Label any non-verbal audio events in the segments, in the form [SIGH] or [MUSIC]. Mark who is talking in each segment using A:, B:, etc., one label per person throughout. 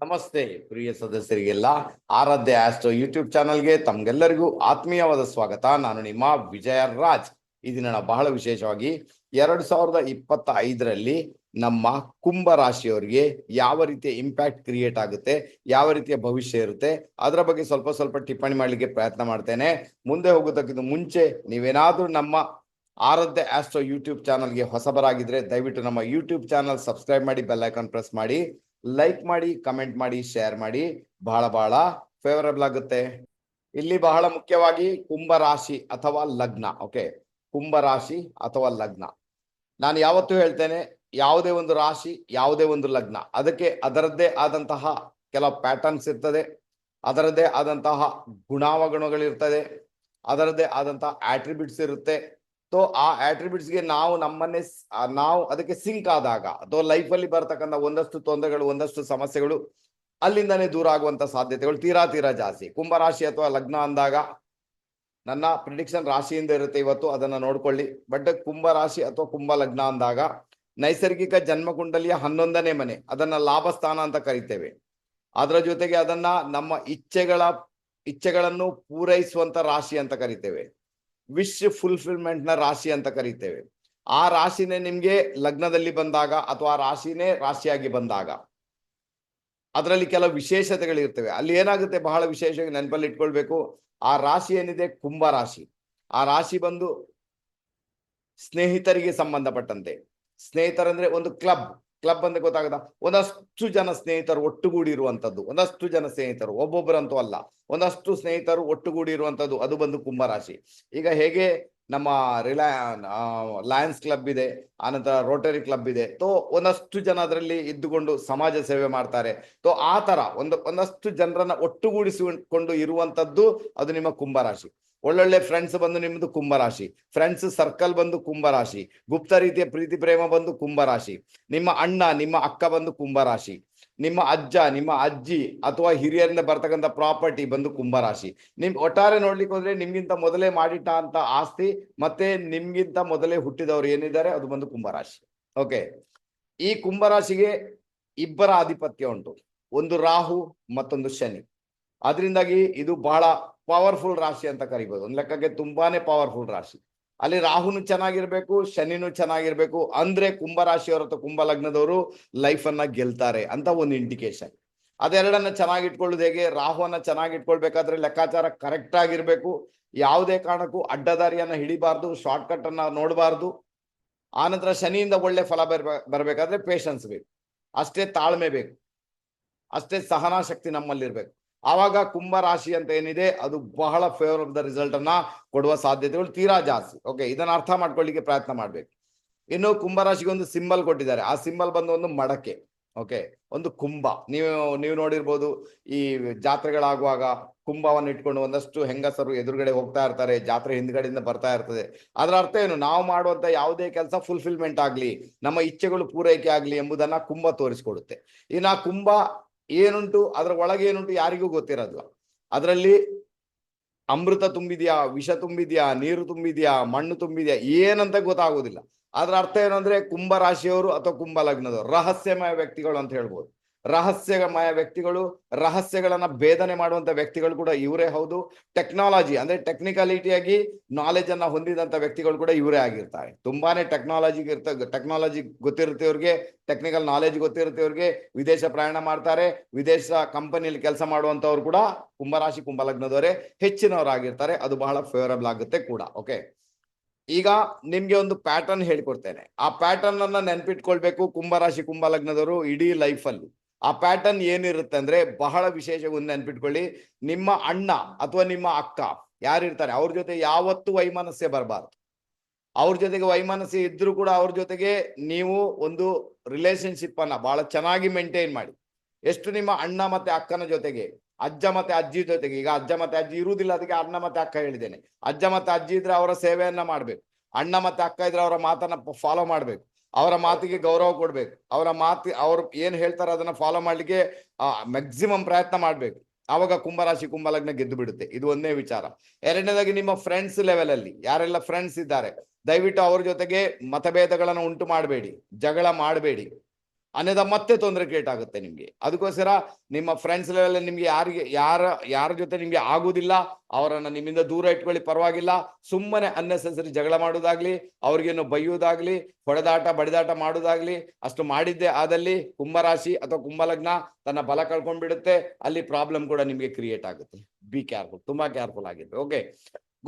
A: ನಮಸ್ತೆ, ಪ್ರಿಯ ಸದಸ್ಯರಿಗೆಲ್ಲ. ಆರಾಧ್ಯ astro YouTube ಚಾನಲ್ಗೆ ತಮ್ಗೆಲ್ಲರಿಗೂ ಆತ್ಮೀಯವಾದ ಸ್ವಾಗತ. ನಾನು ನಿಮ್ಮ ವಿಜಯ ರಾಜ್. ಈ ದಿನ ನಾವು ಬಹಳ ವಿಶೇಷವಾಗಿ ಎರಡು ಸಾವಿರದ ಇಪ್ಪತ್ತ ಐದರಲ್ಲಿ ನಮ್ಮ ಕುಂಭ ರಾಶಿಯವರಿಗೆ ಯಾವ ರೀತಿಯ ಇಂಪ್ಯಾಕ್ಟ್ ಕ್ರಿಯೇಟ್ ಆಗುತ್ತೆ, ಯಾವ ರೀತಿಯ ಭವಿಷ್ಯ ಇರುತ್ತೆ, ಅದರ ಬಗ್ಗೆ ಸ್ವಲ್ಪ ಸ್ವಲ್ಪ ಟಿಪ್ಪಣಿ ಮಾಡಲಿಕ್ಕೆ ಪ್ರಯತ್ನ ಮಾಡ್ತೇನೆ. ಮುಂದೆ ಹೋಗೋದಕ್ಕಿಂತ ಮುಂಚೆ ನೀವೇನಾದ್ರೂ ನಮ್ಮ ಆರಾಧ್ಯ ಆಸ್ಟ್ರೋ ಯೂಟ್ಯೂಬ್ ಚಾನಲ್ಗೆ ಹೊಸಬರಾಗಿದ್ರೆ ದಯವಿಟ್ಟು ನಮ್ಮ ಯೂಟ್ಯೂಬ್ ಚಾನಲ್ ಸಬ್ಸ್ಕ್ರೈಬ್ ಮಾಡಿ, ಬೆಲ್ ಐಕಾನ್ ಪ್ರೆಸ್ ಮಾಡಿ. ಲೈಕ್ ಮಾಡಿ ಕಮೆಂಟ್ ಮಾಡಿ ಶೇರ್ ಮಾಡಿ ಬಹಳ ಬಹಳ ಫೇವರಬಲ್ ಆಗುತ್ತೆ. ಇಲ್ಲಿ ಬಹಳ ಮುಖ್ಯವಾಗಿ ಕುಂಭ ರಾಶಿ ಅಥವಾ ಲಗ್ನ ಓಕೆ ಕುಂಭ ರಾಶಿ ಅಥವಾ ಲಗ್ನ. ನಾನು ಯಾವತ್ತೂ ಹೇಳ್ತೇನೆ, ಯಾವುದೇ ಒಂದು ರಾಶಿ, ಯಾವುದೇ ಒಂದು ಲಗ್ನ, ಅದಕ್ಕೆ ಅದರದ್ದೇ ಆದಂತಹ ಕೆಲವು ಪ್ಯಾಟರ್ನ್ಸ್ ಇರ್ತದೆ, ಅದರದ್ದೇ ಆದಂತಹ ಗುಣಾವಗುಣಗಳಿರ್ತದೆ, ಅದರದ್ದೇ ಆದಂತಹ ಆಟ್ರಿಬ್ಯೂಟ್ಸ್ ಇರುತ್ತೆ ಆ ಆಟ್ರಿಬ್ಯೂಟ್ಸ್ಗೆ ನಾವು ನಮ್ಮನ್ನೇ ಸ್- ನಾವು ಅದಕ್ಕೆ ಸಿಂಕ್ ಆದಾಗ, ಅಥವಾ ಲೈಫಲ್ಲಿ ಬರ್ತಕ್ಕಂಥ ಒಂದಷ್ಟು ತೊಂದರೆಗಳು, ಒಂದಷ್ಟು ಸಮಸ್ಯೆಗಳು ಅಲ್ಲಿಂದನೇ ದೂರ ಆಗುವಂತ ಸಾಧ್ಯತೆಗಳು ತೀರಾ ತೀರಾ ಜಾಸ್ತಿ. ಕುಂಭರಾಶಿ ಅಥವಾ ಲಗ್ನ ಅಂದಾಗ ನನ್ನ ಪ್ರಿಡಿಕ್ಷನ್ ರಾಶಿಯಿಂದ ಇರುತ್ತೆ ಇವತ್ತು, ಅದನ್ನ ನೋಡ್ಕೊಳ್ಳಿ. ಬಟ್ ಕುಂಭ ರಾಶಿ ಅಥವಾ ಕುಂಭ ಲಗ್ನ ಅಂದಾಗ ನೈಸರ್ಗಿಕ ಜನ್ಮಕುಂಡಲಿಯ ಹನ್ನೊಂದನೇ ಮನೆ, ಅದನ್ನ ಲಾಭಸ್ಥಾನ ಅಂತ ಕರಿತೇವೆ. ಅದರ ಜೊತೆಗೆ ಅದನ್ನ ನಮ್ಮ ಇಚ್ಛೆಗಳ, ಇಚ್ಛೆಗಳನ್ನು ಪೂರೈಸುವಂತ ರಾಶಿ ಅಂತ ಕರಿತೇವೆ. ವಿಶ್ ಫುಲ್ಫಿಲ್ಮೆಂಟ್ನ ರಾಶಿ ಅಂತ ಕರಿತೇವೆ. ಆ ರಾಶಿನೇ ನಿಮ್ಗೆ ಲಗ್ನದಲ್ಲಿ ಬಂದಾಗ ಅಥವಾ ರಾಶಿನೇ ರಾಶಿಯಾಗಿ ಬಂದಾಗ ಅದರಲ್ಲಿ ಕೆಲವು ವಿಶೇಷತೆಗಳಿರ್ತವೆ. ಅಲ್ಲಿ ಏನಾಗುತ್ತೆ? ಬಹಳ ವಿಶೇಷವಾಗಿ ನೆನಪಲ್ಲಿ ಇಟ್ಕೊಳ್ಬೇಕು. ಆ ರಾಶಿ ಏನಿದೆ? ಕುಂಭ ರಾಶಿ. ಆ ರಾಶಿ ಬಂದು ಸ್ನೇಹಿತರಿಗೆ ಸಂಬಂಧಪಟ್ಟಂತೆ. ಸ್ನೇಹಿತರಂದ್ರೆ ಒಂದು ಕ್ಲಬ್. ಕ್ಲಬ್ ಅಂದ್ರೆ ಗೊತ್ತಾಗದ ಒಂದಷ್ಟು ಜನ ಸ್ನೇಹಿತರು ಒಟ್ಟುಗೂಡಿ ಇರುವಂತದ್ದು ಒಂದಷ್ಟು ಜನ ಸ್ನೇಹಿತರು. ಒಬ್ಬೊಬ್ಬರಂತೂ ಅಲ್ಲ. ಒಂದಷ್ಟು ಸ್ನೇಹಿತರು ಒಟ್ಟುಗೂಡಿ ಇರುವಂಥದ್ದು ಅದು ಬಂದು ಕುಂಭರಾಶಿ ಈಗ ಹೇಗೆ ನಮ್ಮ ರಿಲಯ ಲಯನ್ಸ್ ಕ್ಲಬ್ ಇದೆ ಆನಂತರ ರೋಟರಿ ಕ್ಲಬ್ ಇದೆ, ತೋ ಒಂದಷ್ಟು ಜನ ಅದರಲ್ಲಿ ಇದ್ದುಕೊಂಡು ಸಮಾಜ ಸೇವೆ ಮಾಡ್ತಾರೆ. ತೋ ಆ ತರ ಒಂದು, ಒಂದಷ್ಟು ಜನರನ್ನ ಒಟ್ಟುಗೂಡಿಸಿಕೊಂಡು ಇರುವಂತದ್ದು ಅದು ನಿಮ್ಮ ಕುಂಭರಾಶಿ ಒಳ್ಳೊಳ್ಳೆ ಫ್ರೆಂಡ್ಸ್ ಬಂದು ನಿಮ್ಮದು ಕುಂಭರಾಶಿ ಫ್ರೆಂಡ್ಸ್ ಸರ್ಕಲ್ ಬಂದು ಕುಂಭರಾಶಿ ಗುಪ್ತ ರೀತಿಯ ಪ್ರೀತಿ ಪ್ರೇಮ ಬಂದು ಕುಂಭರಾಶಿ ನಿಮ್ಮ ಅಣ್ಣ, ನಿಮ್ಮ ಅಕ್ಕ ಬಂದು ಕುಂಭರಾಶಿ ನಿಮ್ಮ ಅಜ್ಜ, ನಿಮ್ಮ ಅಜ್ಜಿ ಅಥವಾ ಹಿರಿಯರಿಂದ ಬರ್ತಕ್ಕಂಥ ಪ್ರಾಪರ್ಟಿ ಬಂದು ಕುಂಭರಾಶಿ. ನಿಮ್ ಒಟ್ಟಾರೆ ನೋಡ್ಲಿಕ್ಕೆ ಹೋದ್ರೆ ನಿಮ್ಗಿಂತ ಮೊದಲೇ ಮಾಡಿಟ್ಟ ಅಂತ ಆಸ್ತಿ ಮತ್ತೆ ನಿಮ್ಗಿಂತ ಮೊದಲೇ ಹುಟ್ಟಿದವರು ಏನಿದ್ದಾರೆ ಅದು ಬಂದು ಕುಂಭರಾಶಿ. ಓಕೆ ಈ ಕುಂಭರಾಶಿಗೆ ಇಬ್ಬರ ಆಧಿಪತ್ಯ ಉಂಟು. ಒಂದು ರಾಹು ಮತ್ತೊಂದು ಶನಿ. ಅದರಿಂದಾಗಿ ಇದು ಬಹಳ ಪವರ್ಫುಲ್ ರಾಶಿ ಅಂತ ಕರಿಬಹುದು ಒಂದು ಲೆಕ್ಕಕ್ಕೆ ತುಂಬಾನೇ ಪವರ್ಫುಲ್ ರಾಶಿ. ಅಲ್ಲಿ ರಾಹುನು ಚೆನ್ನಾಗಿರ್ಬೇಕು, ಶನಿನು ಚೆನ್ನಾಗಿರ್ಬೇಕು. ಅಂದ್ರೆ ಕುಂಭ ರಾಶಿಯವರು ಅಥವಾ ಕುಂಭ ಲಗ್ನದವರು ಲೈಫ್ ಅನ್ನ ಗೆಲ್ತಾರೆ ಅಂತ ಒಂದು ಇಂಡಿಕೇಶನ್ ಅದೆರಡನ್ನ ಚೆನ್ನಾಗಿಟ್ಕೊಳ್ಳೋದು ಹೇಗೆ? ರಾಹುವನ್ನ ಚೆನ್ನಾಗಿಟ್ಕೊಳ್ಬೇಕಾದ್ರೆ ಲೆಕ್ಕಾಚಾರ ಕರೆಕ್ಟ್ ಆಗಿರ್ಬೇಕು. ಯಾವುದೇ ಕಾರಣಕ್ಕೂ ಅಡ್ಡದಾರಿಯನ್ನ ಹಿಡಿಬಾರ್ದು ಶಾರ್ಟ್ ಕಟ್ ಅನ್ನ ನೋಡಬಾರ್ದು. ಆನಂತರ ಶನಿಯಿಂದ ಒಳ್ಳೆ ಫಲ ಬರ್ಬೇ, ಬರ್ಬೇಕಾದ್ರೆ ಪೇಶನ್ಸ್ ಬೇಕು. ಅಷ್ಟೇ ತಾಳ್ಮೆ ಬೇಕು. ಅಷ್ಟೇ ಸಹನಾ ಶಕ್ತಿ ನಮ್ಮಲ್ಲಿರ್ಬೇಕು. ಆವಾಗ ಕುಂಭ ರಾಶಿ ಅಂತ ಏನಿದೆ, ಅದು ಬಹಳ ಫೇವರ್ ಆಫ್ ದ ರಿಸಲ್ಟ್ ಅನ್ನ ಕೊಡುವ ಸಾಧ್ಯತೆಗಳು ತೀರಾ ಜಾಸ್ತಿ. ಓಕೆ ಇದನ್ನ ಅರ್ಥ ಮಾಡ್ಕೊಳ್ಳಿಕ್ಕೆ ಪ್ರಯತ್ನ ಮಾಡ್ಬೇಕು. ಇನ್ನು ಕುಂಭ ರಾಶಿಗೆ ಒಂದು ಸಿಂಬಲ್ ಕೊಟ್ಟಿದ್ದಾರೆ. ಆ ಸಿಂಬಲ್ ಬಂದು ಒಂದು ಮಡಕೆ. ಓಕೆ ಒಂದು ಕುಂಭ. ನೀವು ನೀವು ನೋಡಿರ್ಬೋದು, ಈ ಜಾತ್ರೆಗಳಾಗುವಾಗ ಕುಂಭವನ್ನು ಇಟ್ಕೊಂಡು ಒಂದಷ್ಟು ಹೆಂಗಸರು ಎದುರುಗಡೆ ಹೋಗ್ತಾ ಇರ್ತಾರೆ, ಜಾತ್ರೆ ಹಿಂದ್ಗಡೆಯಿಂದ ಬರ್ತಾ ಇರ್ತದೆ. ಅದರ ಅರ್ಥ ಏನು? ನಾವು ಮಾಡುವಂತ ಯಾವುದೇ ಕೆಲಸ ಫುಲ್ಫಿಲ್ಮೆಂಟ್ ಆಗ್ಲಿ, ನಮ್ಮ ಇಚ್ಛೆಗಳು ಪೂರೈಕೆ ಆಗ್ಲಿ ಎಂಬುದನ್ನ ಕುಂಭ ತೋರಿಸ್ಕೊಡುತ್ತೆ. ಇನ್ನು ಆ ಕುಂಭ ಏನುಂಟು, ಅದರ ಒಳಗೆ ಏನುಂಟು ಯಾರಿಗೂ ಗೊತ್ತಿರೋದಿಲ್ಲ ಅದರಲ್ಲಿ ಅಮೃತ ತುಂಬಿದ್ಯಾ, ವಿಷ ತುಂಬಿದ್ಯಾ, ನೀರು ತುಂಬಿದ್ಯಾ, ಮಣ್ಣು ತುಂಬಿದ್ಯಾ, ಏನಂತ ಗೊತ್ತಾಗೋದಿಲ್ಲ. ಅದರ ಅರ್ಥ ಏನಂದ್ರೆ ಕುಂಭ ರಾಶಿಯವರು ಅಥವಾ ಕುಂಭ ಲಗ್ನದವರು ರಹಸ್ಯಮಯ ವ್ಯಕ್ತಿಗಳು ಅಂತ ಹೇಳ್ಬೋದು. ರಹಸ್ಯಮಯ ವ್ಯಕ್ತಿಗಳು, ರಹಸ್ಯಗಳನ್ನ ಭೇದನೆ ಮಾಡುವಂತ ವ್ಯಕ್ತಿಗಳು ಕೂಡ ಇವರೇ ಹೌದು. ಟೆಕ್ನಾಲಜಿ ಅಂದ್ರೆ ಟೆಕ್ನಿಕಾಲಿಟಿಯಾಗಿ ನಾಲೆಜ್ ಅನ್ನ ಹೊಂದಿದಂತ ವ್ಯಕ್ತಿಗಳು ಕೂಡ ಇವರೇ ಆಗಿರ್ತಾರೆ. ತುಂಬಾನೇ ಟೆಕ್ನಾಲಜಿ ಇರ್ತ ಟೆಕ್ನಾಲಜಿ ಗೊತ್ತಿರುತ್ತೆ ಅವ್ರಿಗೆ ಟೆಕ್ನಿಕಲ್ ನಾಲೆಜ್ ಗೊತ್ತಿರುತ್ತೆ ಇವ್ರಿಗೆ ವಿದೇಶ ಪ್ರಯಾಣ ಮಾಡ್ತಾರೆ. ವಿದೇಶ ಕಂಪನಿಯಲ್ಲಿ ಕೆಲಸ ಮಾಡುವಂತವ್ರು ಕೂಡ ಕುಂಭರಾಶಿ ಕುಂಭ ಲಗ್ನದವರೇ ಹೆಚ್ಚಿನವರಾಗಿರ್ತಾರೆ. ಅದು ಬಹಳ ಫೇವರಬಲ್ ಆಗುತ್ತೆ ಕೂಡ ಓಕೆ ಈಗ ನಿಮ್ಗೆ ಒಂದು ಪ್ಯಾಟರ್ನ್ ಹೇಳ್ಕೊಡ್ತೇನೆ. ಆ ಪ್ಯಾಟರ್ನ್ ಅನ್ನ ನೆನ್ಪಿಟ್ಕೊಳ್ಬೇಕು ಕುಂಭರಾಶಿ ಕುಂಭ ಲಗ್ನದವರು ಇಡೀ ಲೈಫ್ ಅಲ್ಲಿ. ಆ ಪ್ಯಾಟರ್ನ್ ಏನಿರುತ್ತೆ ಅಂದ್ರೆ ಬಹಳ ವಿಶೇಷ ಒಂದು ನೆನ್ಪಿಟ್ಕೊಳ್ಳಿ. ನಿಮ್ಮ ಅಣ್ಣ ಅಥವಾ ನಿಮ್ಮ ಅಕ್ಕ ಯಾರಿರ್ತಾರೆ, ಅವ್ರ ಜೊತೆ ಯಾವತ್ತೂ ವೈಮನಸ್ಸೆ ಬರಬಾರ್ದು. ಅವ್ರ ಜೊತೆಗೆ ವೈಮನಸ್ಸೆ ಇದ್ರೂ ಕೂಡ ಅವ್ರ ಜೊತೆಗೆ ನೀವು ಒಂದು ರಿಲೇಶನ್ಶಿಪ್ ಅನ್ನ ಬಹಳ ಚೆನ್ನಾಗಿ ಮೇಂಟೈನ್ ಮಾಡಿ. ಎಷ್ಟು ನಿಮ್ಮ ಅಣ್ಣ ಮತ್ತೆ ಅಕ್ಕನ ಜೊತೆಗೆ, ಅಜ್ಜ ಮತ್ತೆ ಅಜ್ಜಿ ಜೊತೆಗೆ, ಈಗ ಅಜ್ಜ ಮತ್ತೆ ಅಜ್ಜಿ ಇರುವುದಿಲ್ಲ, ಅದಕ್ಕೆ ಅಣ್ಣ ಮತ್ತೆ ಅಕ್ಕ ಹೇಳಿದ್ದೇನೆ. ಅಜ್ಜ ಮತ್ತೆ ಅಜ್ಜಿ ಇದ್ರೆ ಅವರ ಸೇವೆಯನ್ನ ಮಾಡ್ಬೇಕು. ಅಣ್ಣ ಮತ್ತೆ ಅಕ್ಕ ಇದ್ರೆ ಅವರ ಮಾತನ್ನ ಫಾಲೋ ಮಾಡ್ಬೇಕು. ಅವರ ಮಾತಿಗೆ ಗೌರವ ಕೊಡ್ಬೇಕು. ಅವರ ಮಾತಿ, ಅವ್ರು ಏನ್ ಹೇಳ್ತಾರೆ ಅದನ್ನ ಫಾಲೋ ಮಾಡ್ಲಿಕ್ಕೆ ಮ್ಯಾಕ್ಸಿಮಮ್ ಪ್ರಯತ್ನ ಮಾಡ್ಬೇಕು. ಆವಾಗ ಕುಂಭರಾಶಿ, ಕುಂಭಲಗ್ನ ಗೆದ್ದು ಬಿಡುತ್ತೆ. ಇದು ಒಂದೇ ವಿಚಾರ. ಎರಡನೇದಾಗಿ ನಿಮ್ಮ ಫ್ರೆಂಡ್ಸ್ ಲೆವೆಲ್ ಅಲ್ಲಿ, ಯಾರೆಲ್ಲ ಫ್ರೆಂಡ್ಸ್ ಇದ್ದಾರೆ, ದಯವಿಟ್ಟು ಅವ್ರ ಜೊತೆಗೆ ಮತಭೇದಗಳನ್ನು ಉಂಟು ಮಾಡಬೇಡಿ, ಜಗಳ ಮಾಡಬೇಡಿ. ಅನ್ನೋದ ಮತ್ತೆ ತೊಂದರೆ ಕ್ರಿಯೇಟ್ ಆಗುತ್ತೆ ನಿಮ್ಗೆ. ಅದಕ್ಕೋಸ್ಕರ ನಿಮ್ಮ ಫ್ರೆಂಡ್ಸ್ ಲೆವೆಲ್ ನಿಮ್ಗೆ ಯಾರಿಗೆ, ಯಾರ ಯಾರ ಜೊತೆ ನಿಮ್ಗೆ ಆಗುದಿಲ್ಲ, ಅವರನ್ನ ನಿಮ್ಮಿಂದ ದೂರ ಇಟ್ಕೊಳ್ಳಿ, ಪರವಾಗಿಲ್ಲ. ಸುಮ್ಮನೆ ಅನ್ನೆಸೆಸರಿ ಜಗಳ ಮಾಡೋದಾಗ್ಲಿ, ಅವ್ರಿಗೇನು ಬೈಯೋದಾಗ್ಲಿ, ಹೊಡೆದಾಟ, ಬಡಿದಾಟ ಮಾಡೋದಾಗ್ಲಿ, ಅಷ್ಟು ಮಾಡಿದ್ದೆ ಆದಲ್ಲಿ ಕುಂಭರಾಶಿ ಅಥವಾ ಕುಂಭಲಗ್ನ ತನ್ನ ಬಲ ಕಳ್ಕೊಂಡ್ಬಿಡುತ್ತೆ, ಅಲ್ಲಿ ಪ್ರಾಬ್ಲಮ್ ಕೂಡ ನಿಮ್ಗೆ ಕ್ರಿಯೇಟ್ ಆಗುತ್ತೆ. ಬಿ ಕೇರ್ಫುಲ್ ತುಂಬಾ ಕೇರ್ಫುಲ್ ಆಗಿದೆ ಓಕೆ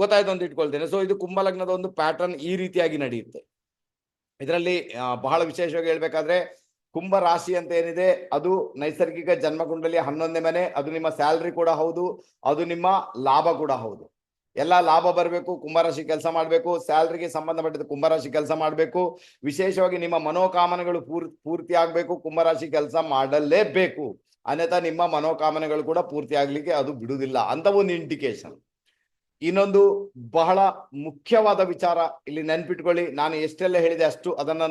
A: ಗೊತ್ತಾಯ್ತು ಅಂತ ಇಟ್ಕೊಳ್ತೇನೆ. ಸೊ ಇದು ಕುಂಭಲಗ್ನದ ಒಂದು ಪ್ಯಾಟರ್ನ್ ಈ ರೀತಿಯಾಗಿ ನಡೆಯುತ್ತೆ. ಇದರಲ್ಲಿ ಬಹಳ ವಿಶೇಷವಾಗಿ ಹೇಳ್ಬೇಕಾದ್ರೆ ಕುಂಭ ರಾಶಿ ಅಂತ ಏನಿದೆ, ಅದು ನೈಸರ್ಗಿಕ ಜನ್ಮಕುಂಡಲಿ ಹನ್ನೊಂದನೇ ಮನೆ, ಅದು ನಿಮ್ಮ ಸ್ಯಾಲ್ರಿ ಕೂಡ ಹೌದು, ಅದು ನಿಮ್ಮ ಲಾಭ ಕೂಡ ಹೌದು. ಎಲ್ಲ ಲಾಭ ಬರಬೇಕು ಕುಂಭರಾಶಿ ಕೆಲಸ ಮಾಡಬೇಕು, ಸ್ಯಾಲ್ರಿಗೆ ಸಂಬಂಧಪಟ್ಟಿದ ಕುಂಭರಾಶಿ ಕೆಲಸ ಮಾಡಬೇಕು, ವಿಶೇಷವಾಗಿ ನಿಮ್ಮ ಮನೋಕಾಮನೆಗಳು ಪೂರ್, ಪೂರ್ತಿ ಆಗಬೇಕು ಕುಂಭರಾಶಿ ಕೆಲಸ ಮಾಡಲೇಬೇಕು. ಅನ್ಯಥಾ ನಿಮ್ಮ ಮನೋಕಾಮನೆಗಳು ಕೂಡ ಪೂರ್ತಿ ಆಗ್ಲಿಕ್ಕೆ ಅದು ಬಿಡುವುದಿಲ್ಲ ಅಂತ ಒಂದು ಇಂಡಿಕೇಶನ್ ಇನ್ನೊಂದು ಬಹಳ ಮುಖ್ಯವಾದ ವಿಚಾರ ಇಲ್ಲಿ ನೆನ್ಪಿಟ್ಕೊಳ್ಳಿ. ನಾನು ಎಷ್ಟೆಲ್ಲ ಹೇಳಿದೆ ಅಷ್ಟು ಅದನ್ನ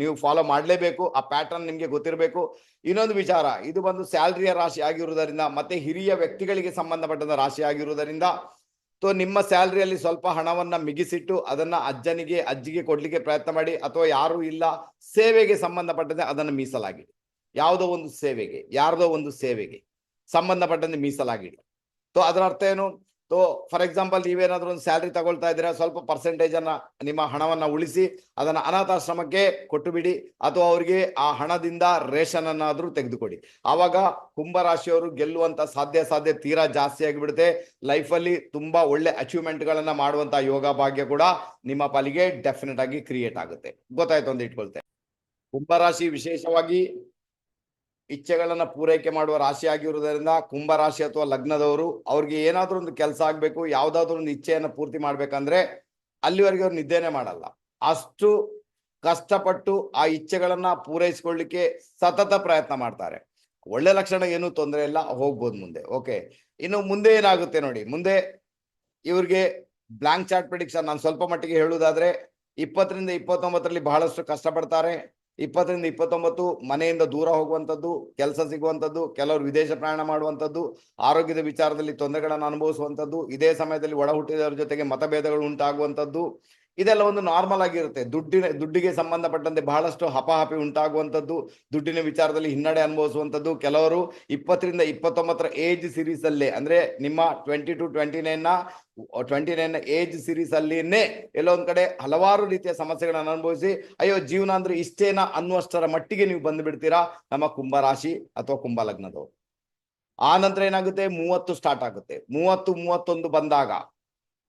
A: ನೀವು ಫಾಲೋ ಮಾಡಲೇಬೇಕು. ಆ ಪ್ಯಾಟರ್ನ್ ನಿಮ್ಗೆ ಗೊತ್ತಿರಬೇಕು. ಇನ್ನೊಂದು ವಿಚಾರ, ಇದು ಬಂದು ಸ್ಯಾಲ್ರಿಯ ರಾಶಿ ಆಗಿರುವುದರಿಂದ ಮತ್ತೆ ಹಿರಿಯ ವ್ಯಕ್ತಿಗಳಿಗೆ ಸಂಬಂಧಪಟ್ಟದ ರಾಶಿ ಆಗಿರುವುದರಿಂದ ಸೊ ನಿಮ್ಮ ಸ್ಯಾಲ್ರಿಯಲ್ಲಿ ಸ್ವಲ್ಪ ಹಣವನ್ನ ಮಿಗಿಸಿಟ್ಟು ಅದನ್ನ ಅಜ್ಜನಿಗೆ, ಅಜ್ಜಿಗೆ ಕೊಡ್ಲಿಕ್ಕೆ ಪ್ರಯತ್ನ ಮಾಡಿ, ಅಥವಾ ಯಾರು ಇಲ್ಲ, ಸೇವೆಗೆ ಸಂಬಂಧಪಟ್ಟಂತೆ ಅದನ್ನು ಮೀಸಲಾಗಿಡಿ ಯಾವುದೋ ಒಂದು ಸೇವೆಗೆ, ಯಾರದೋ ಒಂದು ಸೇವೆಗೆ ಸಂಬಂಧಪಟ್ಟಂತೆ ಮೀಸಲಾಗಿಡಿ ಸೊ ಅದರ ಅರ್ಥ ಏನು? ಸೊ ಫಾರ್ ಎಕ್ಸಾಂಪಲ್ ನೀವೇನಾದ್ರೂ ಒಂದು ಸ್ಯಾಲ್ರಿ ತಗೊಳ್ತಾ ಇದ್ದೀರಾ, ಸ್ವಲ್ಪ ಪರ್ಸೆಂಟೇಜ್ ಅನ್ನ ನಿಮ್ಮ ಹಣವನ್ನ ಉಳಿಸಿ, ಅದನ್ನ ಅನಾಥಾಶ್ರಮಕ್ಕೆ ಕೊಟ್ಟು ಬಿಡಿ, ಅಥವಾ ಅವರಿಗೆ ಆ ಹಣದಿಂದ ರೇಷನ್ ಅನ್ನಾದ್ರೂ ತೆಗೆದುಕೊಡಿ. ಆವಾಗ ಕುಂಭರಾಶಿಯವರು ಗೆಲ್ಲುವಂತ ಸಾಧ್ಯ ಸಾಧ್ಯ ತೀರಾ ಜಾಸ್ತಿ ಆಗಿಬಿಡುತ್ತೆ. ಲೈಫಲ್ಲಿ ತುಂಬಾ ಒಳ್ಳೆ ಅಚೀವ್ಮೆಂಟ್ ಗಳನ್ನ ಮಾಡುವಂತ ಯೋಗ ಭಾಗ್ಯ ಕೂಡ ನಿಮ್ಮ ಪಾಲಿಗೆ ಡೆಫಿನೆಟ್ ಆಗಿ ಕ್ರಿಯೇಟ್ ಆಗುತ್ತೆ. ಗೊತ್ತಾಯ್ತು ಅಂತ ಇಟ್ಕೊಳ್ತೆ. ಕುಂಭರಾಶಿ ವಿಶೇಷವಾಗಿ ಇಚ್ಛೆಗಳನ್ನ ಪೂರೈಕೆ ಮಾಡುವ ರಾಶಿ ಆಗಿರುವುದರಿಂದ ಕುಂಭ ರಾಶಿ ಅಥವಾ ಲಗ್ನದವರು ಅವ್ರಿಗೆ ಏನಾದ್ರೂ ಒಂದು ಕೆಲಸ ಆಗ್ಬೇಕು, ಯಾವುದಾದ್ರೂ ಒಂದು ಇಚ್ಛೆಯನ್ನು ಪೂರ್ತಿ ಮಾಡ್ಬೇಕಂದ್ರೆ ಅಲ್ಲಿವರೆಗೆ ಅವ್ರು ನಿದ್ದೆನೆ ಮಾಡಲ್ಲ. ಅಷ್ಟು ಕಷ್ಟಪಟ್ಟು ಆ ಇಚ್ಛೆಗಳನ್ನ ಪೂರೈಸ್ಕೊಳ್ಳಿಕ್ಕೆ ಸತತ ಪ್ರಯತ್ನ ಮಾಡ್ತಾರೆ. ಒಳ್ಳೆ ಲಕ್ಷಣ ಏನು ತೊಂದರೆ ಇಲ್ಲ, ಹೋಗ್ಬೋದು ಮುಂದೆ, ಓಕೆ? ಇನ್ನು ಮುಂದೆ ಏನಾಗುತ್ತೆ ನೋಡಿ, ಮುಂದೆ ಇವ್ರಿಗೆ ಬ್ಲಾಂಕ್ ಚಾರ್ಟ್ ಪ್ರಿಡಿಕ್ಷನ್, ನಾನು ಸ್ವಲ್ಪ ಮಟ್ಟಿಗೆ ಹೇಳುವುದಾದ್ರೆ ಇಪ್ಪತ್ತರಿಂದ ಇಪ್ಪತ್ತೊಂಬತ್ತರಲ್ಲಿ ಬಹಳಷ್ಟು ಕಷ್ಟಪಡ್ತಾರೆ. ಇಪ್ಪತ್ತರಿಂದ ಇಪ್ಪತ್ತೊಂಬತ್ತು ಮನೆಯಿಂದ ದೂರ ಹೋಗುವಂಥದ್ದು, ಕೆಲಸ ಸಿಗುವಂಥದ್ದು, ಕೆಲವರು ವಿದೇಶ ಪ್ರಯಾಣ ಮಾಡುವಂಥದ್ದು, ಆರೋಗ್ಯದ ವಿಚಾರದಲ್ಲಿ ತೊಂದರೆಗಳನ್ನು ಅನುಭವಿಸುವಂಥದ್ದು, ಇದೇ ಸಮಯದಲ್ಲಿ ಒಳ ಹುಟ್ಟಿದವರ ಜೊತೆಗೆ ಮತಭೇದಗಳು ಉಂಟಾಗುವಂಥದ್ದು. ಇದೆಲ್ಲ ಒಂದು ನಾರ್ಮಲ್ ಆಗಿರುತ್ತೆ. ದುಡ್ಡಿನ, ದುಡ್ಡಿಗೆ ಸಂಬಂಧಪಟ್ಟಂತೆ ಬಹಳಷ್ಟು ಹಪಾಹಪಿ ಉಂಟಾಗುವಂಥದ್ದು, ದುಡ್ಡಿನ ವಿಚಾರದಲ್ಲಿ ಹಿನ್ನಡೆ ಅನುಭವಿಸುವಂಥದ್ದು. ಕೆಲವರು ಇಪ್ಪತ್ತರಿಂದ ಇಪ್ಪತ್ತೊಂಬತ್ತರ ಏಜ್ ಸಿರೀಸ್ ಅಲ್ಲೇ, ಅಂದ್ರೆ ನಿಮ್ಮ ಟ್ವೆಂಟಿ ಟು ಟ್ವೆಂಟಿ ನೈನ್ನ ಟ್ವೆಂಟಿ ನೈನ್ ಏಜ್ ಸಿರೀಸ್ ಅಲ್ಲಿನೇ ಎಲ್ಲೋ ಕಡೆ ಹಲವಾರು ರೀತಿಯ ಸಮಸ್ಯೆಗಳನ್ನು ಅನುಭವಿಸಿ, ಅಯ್ಯೋ ಜೀವನ ಅಂದ್ರೆ ಇಷ್ಟೇನಾ ಅನ್ನುವಷ್ಟರ ಮಟ್ಟಿಗೆ ನೀವು ಬಂದು ಬಿಡ್ತೀರಾ ನಮ್ಮ ಕುಂಭರಾಶಿ ಅಥವಾ ಕುಂಭ ಲಗ್ನದವರು ಆ ನಂತರ ಏನಾಗುತ್ತೆ? ಮೂವತ್ತು ಸ್ಟಾರ್ಟ್ ಆಗುತ್ತೆ. ಮೂವತ್ತು, ಮೂವತ್ತೊಂದು ಬಂದಾಗ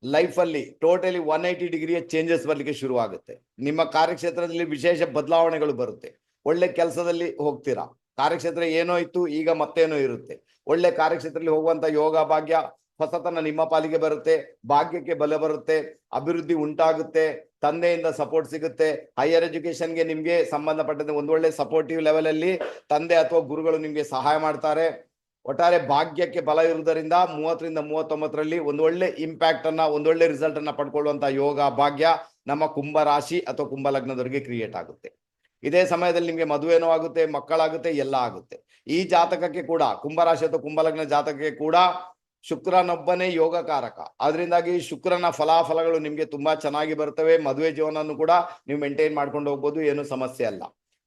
A: ಲೈಫಲ್ಲಿ ಟೋಟಲಿ ಒನ್ ಏಯ್ಟಿ ಡಿಗ್ರಿಯ ಚೇಂಜಸ್ ಬರಲಿಕ್ಕೆ ಶುರು ಆಗುತ್ತೆ ನಿಮ್ಮ ಕಾರ್ಯಕ್ಷೇತ್ರದಲ್ಲಿ ವಿಶೇಷ ಬದಲಾವಣೆಗಳು ಬರುತ್ತೆ. ಒಳ್ಳೆ ಕೆಲಸದಲ್ಲಿ ಹೋಗ್ತೀರಾ? ಕಾರ್ಯಕ್ಷೇತ್ರ ಏನೋ ಇತ್ತು, ಈಗ ಮತ್ತೇನೋ ಇರುತ್ತೆ. ಒಳ್ಳೆ ಕಾರ್ಯಕ್ಷೇತ್ರದಲ್ಲಿ ಹೋಗುವಂತ ಯೋಗ ಭಾಗ್ಯ ಹೊಸತನ ನಿಮ್ಮ ಪಾಲಿಗೆ ಬರುತ್ತೆ, ಭಾಗ್ಯಕ್ಕೆ ಬಲ ಬರುತ್ತೆ, ಅಭಿವೃದ್ಧಿ ಉಂಟಾಗುತ್ತೆ, ತಂದೆಯಿಂದ ಸಪೋರ್ಟ್ ಸಿಗುತ್ತೆ ಹೈಯರ್ ಎಜುಕೇಶನ್ಗೆ ನಿಮಗೆ ಸಂಬಂಧಪಟ್ಟಂತೆ ಒಂದು ಒಳ್ಳೆ ಸಪೋರ್ಟಿವ್ ಲೆವೆಲಲ್ಲಿ ತಂದೆ ಅಥವಾ ಗುರುಗಳು ನಿಮಗೆ ಸಹಾಯ ಮಾಡ್ತಾರೆ. ಒಟ್ಟಾರೆ ಭಾಗ್ಯಕ್ಕೆ ಬಲ ಇರುವುದರಿಂದ ಮೂವತ್ತರಿಂದ ಮೂವತ್ತೊಂಬತ್ತರಲ್ಲಿ ಒಂದು ಒಳ್ಳೆ ಇಂಪ್ಯಾಕ್ಟ್ ಅನ್ನ ಒಂದೊಳ್ಳೆ ರಿಸಲ್ಟ್ ಅನ್ನ ಪಡ್ಕೊಳ್ಳುವಂತ ಯೋಗ ಭಾಗ್ಯ ನಮ್ಮ ಕುಂಭ ರಾಶಿ ಅಥವಾ ಕುಂಭ ಲಗ್ನದವರಿಗೆ ಕ್ರಿಯೇಟ್ ಆಗುತ್ತೆ. ಇದೇ ಸಮಯದಲ್ಲಿ ನಿಮಗೆ ಮದುವೆನೂ ಆಗುತ್ತೆ, ಮಕ್ಕಳಾಗುತ್ತೆ, ಎಲ್ಲ ಆಗುತ್ತೆ. ಈ ಜಾತಕಕ್ಕೆ ಕೂಡ ಕುಂಭರಾಶಿ ಅಥವಾ ಕುಂಭಲಗ್ನ ಜಾತಕಕ್ಕೆ ಕೂಡ ಶುಕ್ರನೊಬ್ಬನೇ ಯೋಗಕಾರಕ. ಅದರಿಂದಾಗಿ ಶುಕ್ರನ ಫಲಾಫಲಗಳು ನಿಮಗೆ ತುಂಬಾ ಚೆನ್ನಾಗಿ ಬರ್ತವೆ. ಮದುವೆ ಜೀವನವನ್ನು ಕೂಡ ನೀವು ಮೇಂಟೈನ್ ಮಾಡ್ಕೊಂಡು ಹೋಗ್ಬೋದು, ಏನು ಸಮಸ್ಯೆ ಅಲ್ಲ.